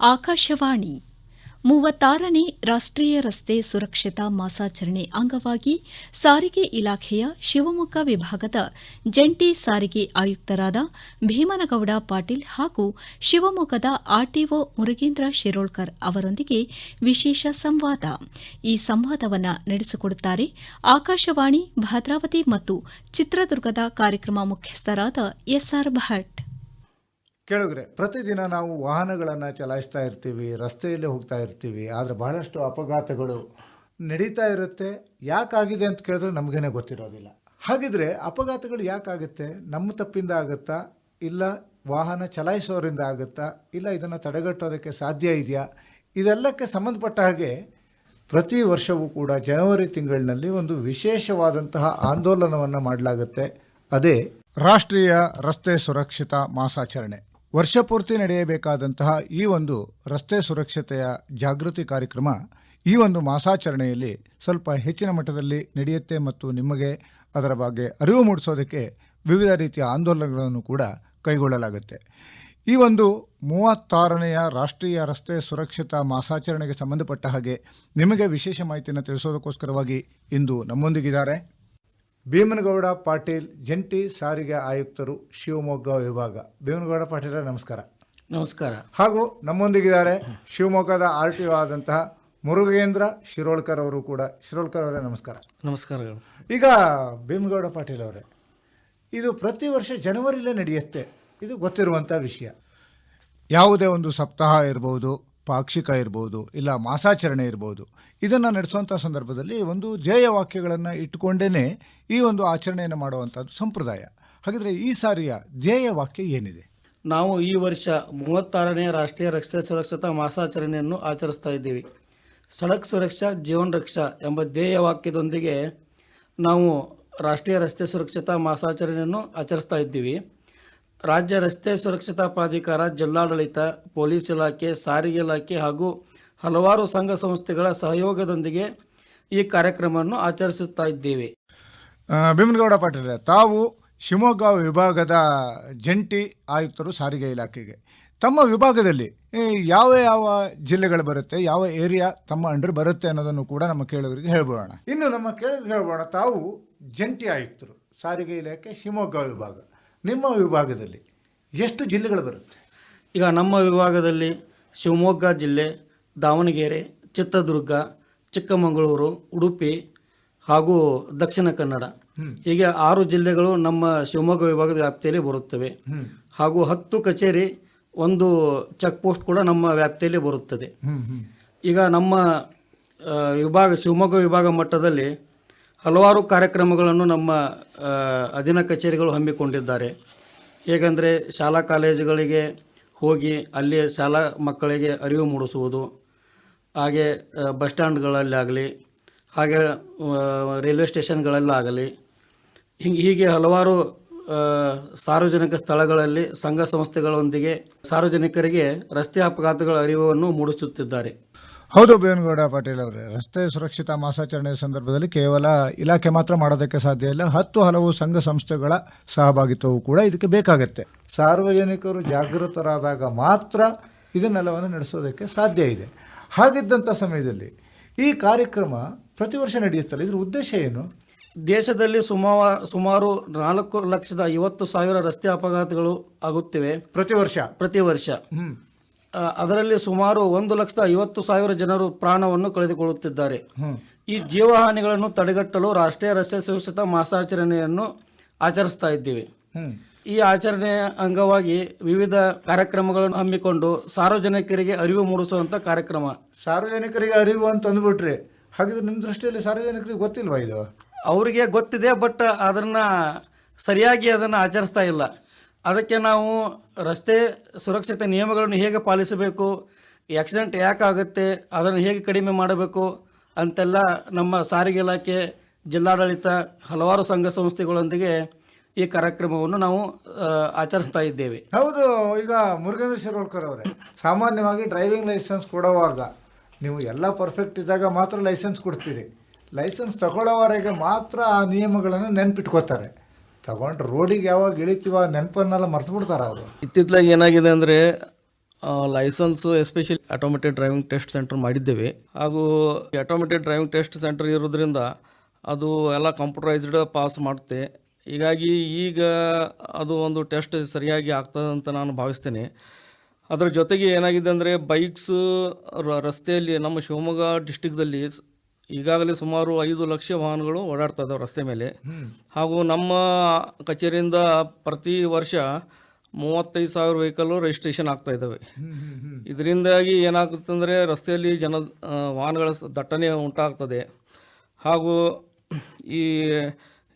ಆಕಾಶವಾಣಿ ಮೂವತ್ತಾರನೇ ರಾಷ್ಟ್ರೀಯ ರಸ್ತೆ ಸುರಕ್ಷತಾ ಮಾಸಾಚರಣೆ ಅಂಗವಾಗಿ ಸಾರಿಗೆ ಇಲಾಖೆಯ ಶಿವಮೊಗ್ಗ ವಿಭಾಗದ ಜಂಟಿ ಸಾರಿಗೆ ಆಯುಕ್ತರಾದ ಭೀಮನಗೌಡ ಪಾಟೀಲ್ ಹಾಗೂ ಶಿವಮೊಗ್ಗದ ಆರ್ಟಿಒ ಮುರುಗೇಂದ್ರ ಶಿರೋಳ್ಕರ್ ಅವರೊಂದಿಗೆ ವಿಶೇಷ ಸಂವಾದ. ಈ ಸಂವಾದವನ್ನು ನಡೆಸಿಕೊಡುತ್ತಾರೆ ಆಕಾಶವಾಣಿ, ಭದ್ರಾವತಿ ಮತ್ತು ಚಿತ್ರದುರ್ಗದ ಕಾರ್ಯಕ್ರಮ ಮುಖ್ಯಸ್ಥರಾದ ಎಸ್ಆರ್ ಭಟ್. ಕೇಳಿದ್ರೆ ಪ್ರತಿದಿನ ನಾವು ವಾಹನಗಳನ್ನು ಚಲಾಯಿಸ್ತಾ ಇರ್ತೀವಿ, ರಸ್ತೆಯಲ್ಲಿ ಹೋಗ್ತಾ ಇರ್ತೀವಿ, ಆದರೆ ಬಹಳಷ್ಟು ಅಪಘಾತಗಳು ನಡೀತಾ ಇರುತ್ತೆ. ಯಾಕಾಗಿದೆ ಅಂತ ಕೇಳಿದ್ರೆ ನಮಗೇನೆ ಗೊತ್ತಿರೋದಿಲ್ಲ. ಹಾಗಿದ್ರೆ ಅಪಘಾತಗಳು ಯಾಕಾಗುತ್ತೆ? ನಮ್ಮ ತಪ್ಪಿಂದ ಆಗುತ್ತಾ? ಇಲ್ಲ ವಾಹನ ಚಲಾಯಿಸೋರಿಂದ ಆಗುತ್ತಾ? ಇಲ್ಲ ಇದನ್ನು ತಡೆಗಟ್ಟೋದಕ್ಕೆ ಸಾಧ್ಯ ಇದೆಯಾ? ಇದೆಲ್ಲಕ್ಕೆ ಸಂಬಂಧಪಟ್ಟ ಹಾಗೆ ಪ್ರತಿ ವರ್ಷವೂ ಕೂಡ ಜನವರಿ ತಿಂಗಳಿನಲ್ಲಿ ಒಂದು ವಿಶೇಷವಾದಂತಹ ಆಂದೋಲನವನ್ನು ಮಾಡಲಾಗುತ್ತೆ. ಅದೇ ರಾಷ್ಟ್ರೀಯ ರಸ್ತೆ ಸುರಕ್ಷತಾ ಮಾಸಾಚರಣೆ. ವರ್ಷಪೂರ್ತಿ ನಡೆಯಬೇಕಾದಂತಹ ಈ ಒಂದು ರಸ್ತೆ ಸುರಕ್ಷತೆಯ ಜಾಗೃತಿ ಕಾರ್ಯಕ್ರಮ ಈ ಒಂದು ಮಾಸಾಚರಣೆಯಲ್ಲಿ ಸ್ವಲ್ಪ ಹೆಚ್ಚಿನ ಮಟ್ಟದಲ್ಲಿ ನಡೆಯುತ್ತೆ ಮತ್ತು ನಿಮಗೆ ಅದರ ಬಗ್ಗೆ ಅರಿವು ಮೂಡಿಸೋದಕ್ಕೆ ವಿವಿಧ ರೀತಿಯ ಆಂದೋಲನಗಳನ್ನು ಕೂಡ ಕೈಗೊಳ್ಳಲಾಗುತ್ತೆ. ಈ ಒಂದು ಮೂವತ್ತಾರನೆಯ ರಾಷ್ಟ್ರೀಯ ರಸ್ತೆ ಸುರಕ್ಷತಾ ಮಾಸಾಚರಣೆಗೆ ಸಂಬಂಧಪಟ್ಟ ಹಾಗೆ ನಿಮಗೆ ವಿಶೇಷ ಮಾಹಿತಿಯನ್ನು ತಿಳಿಸೋದಕ್ಕೋಸ್ಕರವಾಗಿ ಇಂದು ನಮ್ಮೊಂದಿಗಿದ್ದಾರೆ. ಭೀಮನಗೌಡ ಪಾಟೀಲ್ ಜಂಟಿ ಸಾರಿಗೆ ಆಯುಕ್ತರು ಶಿವಮೊಗ್ಗ ವಿಭಾಗ. ಭೀಮನಗೌಡ ಪಾಟೀಲ ನಮಸ್ಕಾರ. ನಮಸ್ಕಾರ. ಹಾಗೂ ನಮ್ಮೊಂದಿಗಿದ್ದಾರೆ ಶಿವಮೊಗ್ಗದ ಆರ್ ಟಿ ಒ ಆದಂತಹ ಮುರುಗೇಂದ್ರ ಶಿರೋಳ್ಕರ್ ಅವರು ಕೂಡ. ಶಿರೋಳ್ಕರ್ ಅವರೇ ನಮಸ್ಕಾರ. ನಮಸ್ಕಾರಗಳು. ಈಗ ಭೀಮಗೌಡ ಪಾಟೀಲ್ ಅವರೇ ಇದು ಪ್ರತಿ ವರ್ಷ ಜನವರಿಲೇ ನಡೆಯುತ್ತೆ. ಇದು ಗೊತ್ತಿರುವಂಥ ವಿಷಯ. ಯಾವುದೇ ಒಂದು ಸಪ್ತಾಹ ಇರ್ಬೋದು ಪಾಕ್ಷಿಕ ಇರ್ಬೋದು, ಇಲ್ಲ ಮಾಸಾಚರಣೆ ಇರ್ಬೋದು. ಇದನ್ನು ನಡೆಸುವಂಥ ಸಂದರ್ಭದಲ್ಲಿ ಒಂದು ಧ್ಯೇಯ ವಾಕ್ಯಗಳನ್ನು ಇಟ್ಟುಕೊಂಡೇ ಈ ಒಂದು ಆಚರಣೆಯನ್ನು ಮಾಡುವಂಥದ್ದು ಸಂಪ್ರದಾಯ. ಹಾಗಿದ್ರೆ ಈ ಸಾರಿಯ ಧ್ಯೇಯ ವಾಕ್ಯ ಏನಿದೆ? ನಾವು ಈ ವರ್ಷ ಮೂವತ್ತಾರನೇ ರಾಷ್ಟ್ರೀಯ ರಸ್ತೆ ಸುರಕ್ಷತಾ ಮಾಸಾಚರಣೆಯನ್ನು ಆಚರಿಸ್ತಾ ಇದ್ದೀವಿ. ಸಡಕ್ ಸುರಕ್ಷಾ, ಜೀವನ್ ರಕ್ಷಾ ಎಂಬ ಧ್ಯೇಯ ವಾಕ್ಯದೊಂದಿಗೆ ನಾವು ರಾಷ್ಟ್ರೀಯ ರಸ್ತೆ ಸುರಕ್ಷತಾ ಮಾಸಾಚರಣೆಯನ್ನು ಆಚರಿಸ್ತಾ ಇದ್ದೀವಿ. ರಾಜ್ಯ ರಸ್ತೆ ಸುರಕ್ಷತಾ ಪ್ರಾಧಿಕಾರ, ಜಿಲ್ಲಾಡಳಿತ, ಪೊಲೀಸ್ ಇಲಾಖೆ, ಸಾರಿಗೆ ಇಲಾಖೆ ಹಾಗೂ ಹಲವಾರು ಸಂಘ ಸಂಸ್ಥೆಗಳ ಸಹಯೋಗದೊಂದಿಗೆ ಈ ಕಾರ್ಯಕ್ರಮವನ್ನು ಆಚರಿಸುತ್ತಾ ಇದ್ದೇವೆ. ಭೀಮನಗೌಡ ಪಾಟೀಲ್ ತಾವು ಶಿವಮೊಗ್ಗ ವಿಭಾಗದ ಜಂಟಿ ಆಯುಕ್ತರು ಸಾರಿಗೆ ಇಲಾಖೆಗೆ. ತಮ್ಮ ವಿಭಾಗದಲ್ಲಿ ಯಾವ ಯಾವ ಜಿಲ್ಲೆಗಳು ಬರುತ್ತೆ, ಯಾವ ಏರಿಯಾ ತಮ್ಮ ಅಂಡರ್ ಬರುತ್ತೆ ಅನ್ನೋದನ್ನು ಕೂಡ ನಮ್ಮ ಕೇಳೋರಿಗೆ ಹೇಳ್ಬೋಣ. ಇನ್ನು ನಮ್ಮ ಕೇಳೋರಿಗೆ ಹೇಳ್ಬೋಣ, ತಾವು ಜಂಟಿ ಆಯುಕ್ತರು, ಸಾರಿಗೆ ಇಲಾಖೆ, ಶಿವಮೊಗ್ಗ ವಿಭಾಗ. ನಿಮ್ಮ ವಿಭಾಗದಲ್ಲಿ ಎಷ್ಟು ಜಿಲ್ಲೆಗಳು ಬರುತ್ತೆ? ಈಗ ನಮ್ಮ ವಿಭಾಗದಲ್ಲಿ ಶಿವಮೊಗ್ಗ ಜಿಲ್ಲೆ ದಾವಣಗೆರೆ ಚಿತ್ರದುರ್ಗ ಚಿಕ್ಕಮಗಳೂರು ಉಡುಪಿ ಹಾಗೂ ದಕ್ಷಿಣ ಕನ್ನಡ. ಹೀಗೆ ಆರು ಜಿಲ್ಲೆಗಳು ನಮ್ಮ ಶಿವಮೊಗ್ಗ ವಿಭಾಗದ ವ್ಯಾಪ್ತಿಯಲ್ಲಿ ಬರುತ್ತವೆ. ಹಾಗೂ ಹತ್ತು ಕಚೇರಿ ಒಂದು ಚೆಕ್ ಪೋಸ್ಟ್ ಕೂಡ ನಮ್ಮ ವ್ಯಾಪ್ತಿಯಲ್ಲಿ ಬರುತ್ತದೆ. ಈಗ ನಮ್ಮ ವಿಭಾಗ ಶಿವಮೊಗ್ಗ ವಿಭಾಗ ಮಟ್ಟದಲ್ಲಿ ಹಲವಾರು ಕಾರ್ಯಕ್ರಮಗಳನ್ನು ನಮ್ಮ ಅಧೀನ ಕಚೇರಿಗಳು ಹಮ್ಮಿಕೊಂಡಿದ್ದಾರೆ. ಹೇಗೆಂದರೆ ಶಾಲಾ ಕಾಲೇಜುಗಳಿಗೆ ಹೋಗಿ ಅಲ್ಲಿ ಶಾಲಾ ಮಕ್ಕಳಿಗೆ ಅರಿವು ಮೂಡಿಸುವುದು, ಹಾಗೆ ಬಸ್ ಸ್ಟ್ಯಾಂಡ್ಗಳಲ್ಲಾಗಲಿ, ಹಾಗೆ ರೈಲ್ವೆ ಸ್ಟೇಷನ್ಗಳಲ್ಲಾಗಲಿ ಹಿಂಗೆ ಹೀಗೆ ಹಲವಾರು ಸಾರ್ವಜನಿಕ ಸ್ಥಳಗಳಲ್ಲಿ ಸಂಘ ಸಂಸ್ಥೆಗಳೊಂದಿಗೆ ಸಾರ್ವಜನಿಕರಿಗೆ ರಸ್ತೆ ಅಪಘಾತಗಳ ಅರಿವನ್ನು ಮೂಡಿಸುತ್ತಿದ್ದಾರೆ. ಹೌದು ಬೇವನಗೌಡ ಪಾಟೀಲ್ ಅವರೇ. ರಸ್ತೆ ಸುರಕ್ಷತಾ ಮಾಸಾಚರಣೆ ಸಂದರ್ಭದಲ್ಲಿ ಕೇವಲ ಇಲಾಖೆ ಮಾತ್ರ ಮಾಡೋದಕ್ಕೆ ಸಾಧ್ಯ ಇಲ್ಲ ಹತ್ತು ಹಲವು ಸಂಘ ಸಂಸ್ಥೆಗಳ ಸಹಭಾಗಿತ್ವವು ಕೂಡ ಇದಕ್ಕೆ ಬೇಕಾಗುತ್ತೆ. ಸಾರ್ವಜನಿಕರು ಜಾಗೃತರಾದಾಗ ಮಾತ್ರ ಇದನ್ನೆಲ್ಲವನ್ನು ನಡೆಸೋದಕ್ಕೆ ಸಾಧ್ಯ ಇದೆ. ಹಾಗಿದ್ದಂಥ ಸಮಯದಲ್ಲಿ ಈ ಕಾರ್ಯಕ್ರಮ ಪ್ರತಿ ವರ್ಷ ನಡೆಯುತ್ತಲ್ಲ ಇದ್ರ ಉದ್ದೇಶ ಏನು? ದೇಶದಲ್ಲಿ ಸುಮಾರು ಸುಮಾರು ನಾಲ್ಕು ಲಕ್ಷದ ಐವತ್ತು ಸಾವಿರ ರಸ್ತೆ ಅಪಘಾತಗಳು ಆಗುತ್ತಿವೆ. ಪ್ರತಿ ವರ್ಷ? ಪ್ರತಿ ವರ್ಷ. ಅದರಲ್ಲಿ ಸುಮಾರು ಒಂದು ಲಕ್ಷದ ಐವತ್ತು ಸಾವಿರ ಜನರು ಪ್ರಾಣವನ್ನು ಕಳೆದುಕೊಳ್ಳುತ್ತಿದ್ದಾರೆ. ಈ ಜೀವಹಾನಿಗಳನ್ನು ತಡೆಗಟ್ಟಲು ರಾಷ್ಟ್ರೀಯ ರಸ್ತೆ ಸುರಕ್ಷತಾ ಮಾಸಾಚರಣೆಯನ್ನು ಆಚರಿಸ್ತಾ ಇದ್ದೇವೆ. ಈ ಆಚರಣೆಯ ಅಂಗವಾಗಿ ವಿವಿಧ ಕಾರ್ಯಕ್ರಮಗಳನ್ನು ಹಮ್ಮಿಕೊಂಡು ಸಾರ್ವಜನಿಕರಿಗೆ ಅರಿವು ಮೂಡಿಸುವಂತ ಕಾರ್ಯಕ್ರಮ. ಸಾರ್ವಜನಿಕರಿಗೆ ಅರಿವು ಅಂತ ಅಂದ್ಬಿಟ್ರೆ ಹಾಗಿದ್ರೆ ನಿಮ್ಮ ದೃಷ್ಟಿಯಲ್ಲಿ ಸಾರ್ವಜನಿಕರಿಗೆ ಗೊತ್ತಿಲ್ವಾ ಇದು? ಅವರಿಗೆ ಗೊತ್ತಿದೆ ಬಟ್ ಅದನ್ನ ಸರಿಯಾಗಿ ಅದನ್ನು ಆಚರಿಸ್ತಾ ಇಲ್ಲ. ಅದಕ್ಕೆ ನಾವು ರಸ್ತೆ ಸುರಕ್ಷತೆ ನಿಯಮಗಳನ್ನು ಹೇಗೆ ಪಾಲಿಸಬೇಕು ಆಕ್ಸಿಡೆಂಟ್ ಯಾಕಾಗುತ್ತೆ ಅದನ್ನು ಹೇಗೆ ಕಡಿಮೆ ಮಾಡಬೇಕು ಅಂತೆಲ್ಲ ನಮ್ಮ ಸಾರಿಗೆ ಇಲಾಖೆ, ಜಿಲ್ಲಾಡಳಿತ ಹಲವಾರು ಸಂಘ ಸಂಸ್ಥೆಗಳೊಂದಿಗೆ ಈ ಕಾರ್ಯಕ್ರಮವನ್ನು ನಾವು ಆಚರಿಸ್ತಾ ಇದ್ದೇವೆ. ಹೌದು, ಈಗ ಮುರುಗೇಂದ್ರ ಶಿರೋಳ್ಕರ್ ಅವರೇ, ಸಾಮಾನ್ಯವಾಗಿ ಡ್ರೈವಿಂಗ್ ಲೈಸೆನ್ಸ್ ಕೊಡುವಾಗ ನೀವು ಎಲ್ಲ ಪರ್ಫೆಕ್ಟ್ ಇದ್ದಾಗ ಮಾತ್ರ ಲೈಸೆನ್ಸ್ ಕೊಡ್ತೀರಿ. ಲೈಸೆನ್ಸ್ ತಗೊಳ್ಳೋವರೆಗೆ ಮಾತ್ರ ಆ ನಿಯಮಗಳನ್ನು ನೆನ್ಪಿಟ್ಕೋತಾರೆ. ತಗೊಂಡ್ರೆ ರೋಡಿಗೆ ಯಾವಾಗ ಇಳಿತೀವ ನೆನಪನ್ನೆಲ್ಲ ಮರ್ತು ಬಿಡ್ತಾರೆ ಅವರು. ಇತ್ತಿತ್ತಲಾಗಿ ಏನಾಗಿದೆ ಅಂದರೆ license especially automatic driving test centre ಮಾಡಿದ್ದೇವೆ. ಹಾಗೂ ಆಟೋಮೆಟಿಕ್ ಡ್ರೈವಿಂಗ್ ಟೆಸ್ಟ್ ಸೆಂಟರ್ ಇರೋದ್ರಿಂದ ಅದು ಎಲ್ಲ ಕಂಪ್ಯೂಟರೈಸ್ಡ್ ಪಾಸ್ ಮಾಡುತ್ತೆ. ಹೀಗಾಗಿ ಈಗ ಅದು ಒಂದು ಟೆಸ್ಟ್ ಸರಿಯಾಗಿ ಆಗ್ತದೆ ಅಂತ ನಾನು ಭಾವಿಸ್ತೇನೆ. ಅದರ ಜೊತೆಗೆ ಏನಾಗಿದೆ ಅಂದರೆ ಬೈಕ್ಸು ರಸ್ತೆಯಲ್ಲಿ ನಮ್ಮ ಶಿವಮೊಗ್ಗ ಡಿಸ್ಟಿಕ್ದಲ್ಲಿ ಈಗಾಗಲೇ ಸುಮಾರು ಐದು ಲಕ್ಷ ವಾಹನಗಳು ಓಡಾಡ್ತಾ ಇದಾವೆ ರಸ್ತೆ ಮೇಲೆ. ಹಾಗೂ ನಮ್ಮ ಕಚೇರಿಯಿಂದ ಪ್ರತಿ ವರ್ಷ ಮೂವತ್ತೈದು ಸಾವಿರ ವೆಹಿಕಲ್ಲು ರಿಜಿಸ್ಟ್ರೇಷನ್ ಆಗ್ತಾ ಇದ್ದಾವೆ ಇದರಿಂದಾಗಿ ಏನಾಗುತ್ತೆ ಅಂದರೆ ರಸ್ತೆಯಲ್ಲಿ ಜನ ವಾಹನಗಳ ದಟ್ಟಣೆ ಉಂಟಾಗ್ತದೆ. ಹಾಗೂ ಈ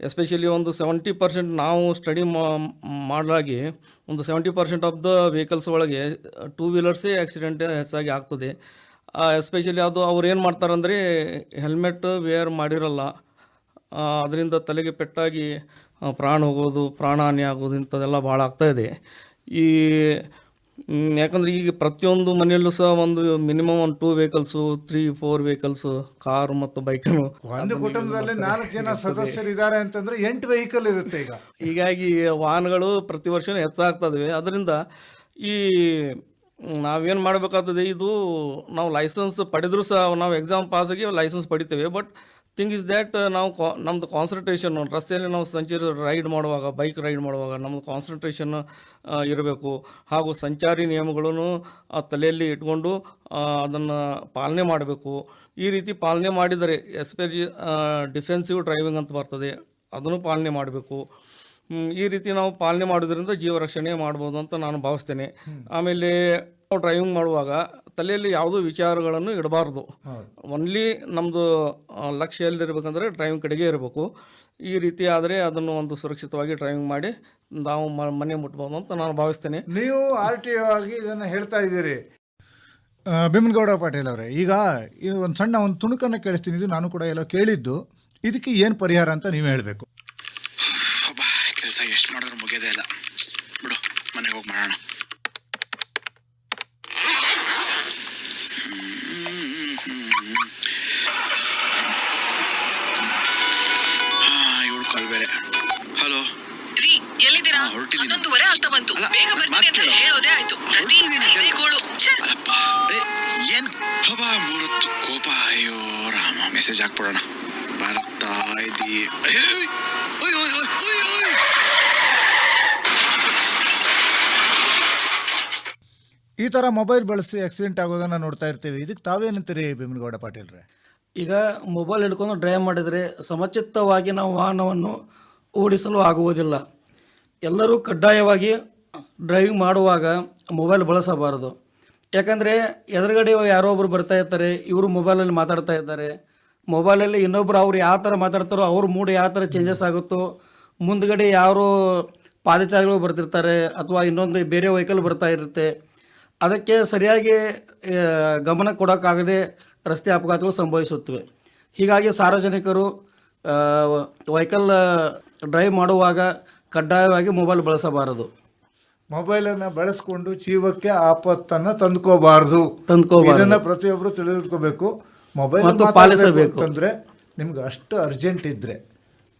ಎಸ್ಪೆಷಲಿ ಒಂದು ಸೆವೆಂಟಿ ಪರ್ಸೆಂಟ್ ನಾವು ಸ್ಟಡಿ ಮಾಡಲಾಗಿ ಒಂದು seventy percent of the vehicles ಒಳಗೆ ಟೂ ವೀಲರ್ಸೇ ಆಕ್ಸಿಡೆಂಟ್ ಹೆಚ್ಚಾಗಿ ಆಗ್ತದೆ. ಎಸ್ಪೆಷಲಿ ಅದು ಅವ್ರು ಏನು ಮಾಡ್ತಾರಂದ್ರೆ ಹೆಲ್ಮೆಟ್ ವೇರ್ ಮಾಡಿರಲ್ಲ ಅದರಿಂದ ತಲೆಗೆ ಪೆಟ್ಟಾಗಿ ಪ್ರಾಣ ಹೋಗೋದು ಪ್ರಾಣಹಾನಿ ಆಗೋದು ಇಂಥದ್ದೆಲ್ಲ ಭಾಳ ಆಗ್ತಾಯಿದೆ ಇದೆ. ಈ ಯಾಕಂದರೆ ಈಗ ಪ್ರತಿಯೊಂದು ಮನೆಯಲ್ಲೂ ಸಹ ಒಂದು ಮಿನಿಮಮ್ ಒಂದು two vehicles three four vehicles car ಮತ್ತು ಬೈಕನ್ನು ಒಂದು ಕುಟುಂಬದಲ್ಲಿ ನಾಲ್ಕು ಜನ ಸದಸ್ಯರಿದ್ದಾರೆ ಅಂತಂದ್ರೆ ಎಂಟು ವೆಹಿಕಲ್ ಇರುತ್ತೆ ಈಗ. ಹೀಗಾಗಿ ವಾಹನಗಳು ಪ್ರತಿ ವರ್ಷವೂ ಹೆಚ್ಚಾಗ್ತದೆ ಅದರಿಂದ ಈ ನಾವೇನು ಮಾಡಬೇಕಾಗ್ತದೆ, ಇದು ನಾವು ಲೈಸೆನ್ಸ್ ಪಡೆದರೂ ಸಹ ನಾವು ಎಕ್ಸಾಮ್ ಪಾಸಾಗಿ ಲೈಸೆನ್ಸ್ ಪಡಿತೇವೆ ಬಟ್ ಥಿಂಗ್ ಇಸ್ ದ್ಯಾಟ್ ನಾವು ಕಾ ನಮ್ಮದು ಕಾನ್ಸಂಟ್ರೇಷನ್ ರಸ್ತೆಯಲ್ಲಿ ನಾವು ಸಂಚಾರ ರೈಡ್ ಮಾಡುವಾಗ ಬೈಕ್ ರೈಡ್ ಮಾಡುವಾಗ ನಮ್ಮದು ಕಾನ್ಸಂಟ್ರೇಷನ್ ಇರಬೇಕು. ಹಾಗೂ ಸಂಚಾರಿ ನಿಯಮಗಳನ್ನು ತಲೆಯಲ್ಲಿ ಇಟ್ಕೊಂಡು ಅದನ್ನು ಪಾಲನೆ ಮಾಡಬೇಕು. ಈ ರೀತಿ ಪಾಲನೆ ಮಾಡಿದರೆ ಎಸ್ಪೆಷಲಿ ಡಿಫೆನ್ಸಿವ್ ಡ್ರೈವಿಂಗ್ ಅಂತ ಬರ್ತದೆ, ಅದನ್ನು ಪಾಲನೆ ಮಾಡಬೇಕು. ಈ ರೀತಿ ನಾವು ಪಾಲನೆ ಮಾಡೋದ್ರಿಂದ ಜೀವ ರಕ್ಷಣೆ ಮಾಡ್ಬೋದು ಅಂತ ನಾನು ಭಾವಿಸ್ತೇನೆ. ಆಮೇಲೆ ನಾವು ಡ್ರೈವಿಂಗ್ ಮಾಡುವಾಗ ತಲೆಯಲ್ಲಿ ಯಾವುದೋ ವಿಚಾರಗಳನ್ನು ಇಡಬಾರ್ದು. ಓನ್ಲಿ ನಮ್ಮದು ಲಕ್ಷ್ಯ ಎಲ್ಲಿರ್ಬೇಕಂದ್ರೆ ಡ್ರೈವಿಂಗ್ ಕಡೆಗೆ ಇರಬೇಕು. ಈ ರೀತಿ ಆದರೆ ಅದನ್ನು ಒಂದು ಸುರಕ್ಷಿತವಾಗಿ ಡ್ರೈವಿಂಗ್ ಮಾಡಿ ನಾವು ಮನೆ ಮುಟ್ಬೋದು ಅಂತ ನಾನು ಭಾವಿಸ್ತೇನೆ. ನೀವು ಆರ್ ಟಿ ಒ ಆಗಿ ಇದನ್ನು ಹೇಳ್ತಾ ಇದ್ದೀರಿ. ಆ, ಬಿಮನಗೌಡ ಪಾಟೀಲ್ ಅವರೇ ಈಗ ಇದು ಒಂದು ಸಣ್ಣ ಒಂದು ತುಣುಕನ್ನು ಕೇಳಿಸ್ತೀನಿ ಇದು ನಾನು ಕೂಡ ಎಲ್ಲ ಕೇಳಿದ್ದು. ಇದಕ್ಕೆ ಏನು ಪರಿಹಾರ ಅಂತ ನೀವು ಹೇಳಬೇಕು? ಬರ್ತಾ ಇದ್ದೀ ಅಯ್ಯೋ ಅಯ್ಯೋ ಅಯ್ಯೋ ಅಯ್ಯೋ ಅಯ್ಯೋ ಈ ಥರ ಮೊಬೈಲ್ ಬಳಸಿ ಆಕ್ಸಿಡೆಂಟ್ ಆಗೋದನ್ನು ನೋಡ್ತಾ ಇರ್ತೀವಿ. ಇದಕ್ಕೆ ತಾವೇನಂತೀರಿ ಭೀಮನಗೌಡ ಪಾಟೀಲ್ರೆ ಈಗ ಮೊಬೈಲ್ ಹಿಡ್ಕೊಂಡು ಡ್ರೈವ್ ಮಾಡಿದರೆ ಸಮಚಿತ್ತವಾಗಿ ನಾವು ವಾಹನವನ್ನು ಓಡಿಸಲು ಆಗುವುದಿಲ್ಲ. ಎಲ್ಲರೂ ಕಡ್ಡಾಯವಾಗಿ ಡ್ರೈವಿಂಗ್ ಮಾಡುವಾಗ ಮೊಬೈಲ್ ಬಳಸಬಾರದು. ಯಾಕಂದರೆ ಎದುರುಗಡೆ ಯಾರೋ ಒಬ್ಬರು ಬರ್ತಾ ಇರ್ತಾರೆ ಇವರು ಮೊಬೈಲಲ್ಲಿ ಮಾತಾಡ್ತಾ ಇದ್ದಾರೆ. ಮೊಬೈಲಲ್ಲಿ ಇನ್ನೊಬ್ರು ಅವ್ರು ಯಾವ ಥರ ಮಾತಾಡ್ತಾರೋ ಅವ್ರ ಮೂಡ್ ಯಾವ ಥರ ಚೇಂಜಸ್ ಆಗುತ್ತೋ ಮುಂದ್ಗಡೆ ಯಾರು ಪಾದಚಾರಿಗಳು ಬರ್ತಿರ್ತಾರೆ ಅಥವಾ ಇನ್ನೊಂದು ಬೇರೆ ವೆಹಿಕಲ್ ಬರ್ತಾ ಇರುತ್ತೆ. ಅದಕ್ಕೆ ಸರಿಯಾಗಿ ಗಮನ ಕೊಡೋಕ್ಕಾಗದೆ ರಸ್ತೆ ಅಪಘಾತಗಳು ಸಂಭವಿಸುತ್ತವೆ. ಹೀಗಾಗಿ ಸಾರ್ವಜನಿಕರು ವೆಹಿಕಲ್ ಡ್ರೈವ್ ಮಾಡುವಾಗ ಕಡ್ಡಾಯವಾಗಿ ಮೊಬೈಲ್ ಬಳಸಬಾರದು. ಮೊಬೈಲನ್ನು ಬಳಸ್ಕೊಂಡು ಜೀವಕ್ಕೆ ಆಪತ್ತನ್ನು ತಂದ್ಕೋಬಾರ್ದು. ತಂದ್ಕೋಬಾರ್ದು. ಇದನ್ನ ಪ್ರತಿಯೊಬ್ಬರು ತಿಳಿದುಕೋಬೇಕು. ಮೊಬೈಲ್ ಮತ್ತು ಪಾಲಿಸಬೇಕು. ಅಂದರೆ ನಿಮ್ಗೆ ಅಷ್ಟು ಅರ್ಜೆಂಟ್ ಇದ್ದರೆ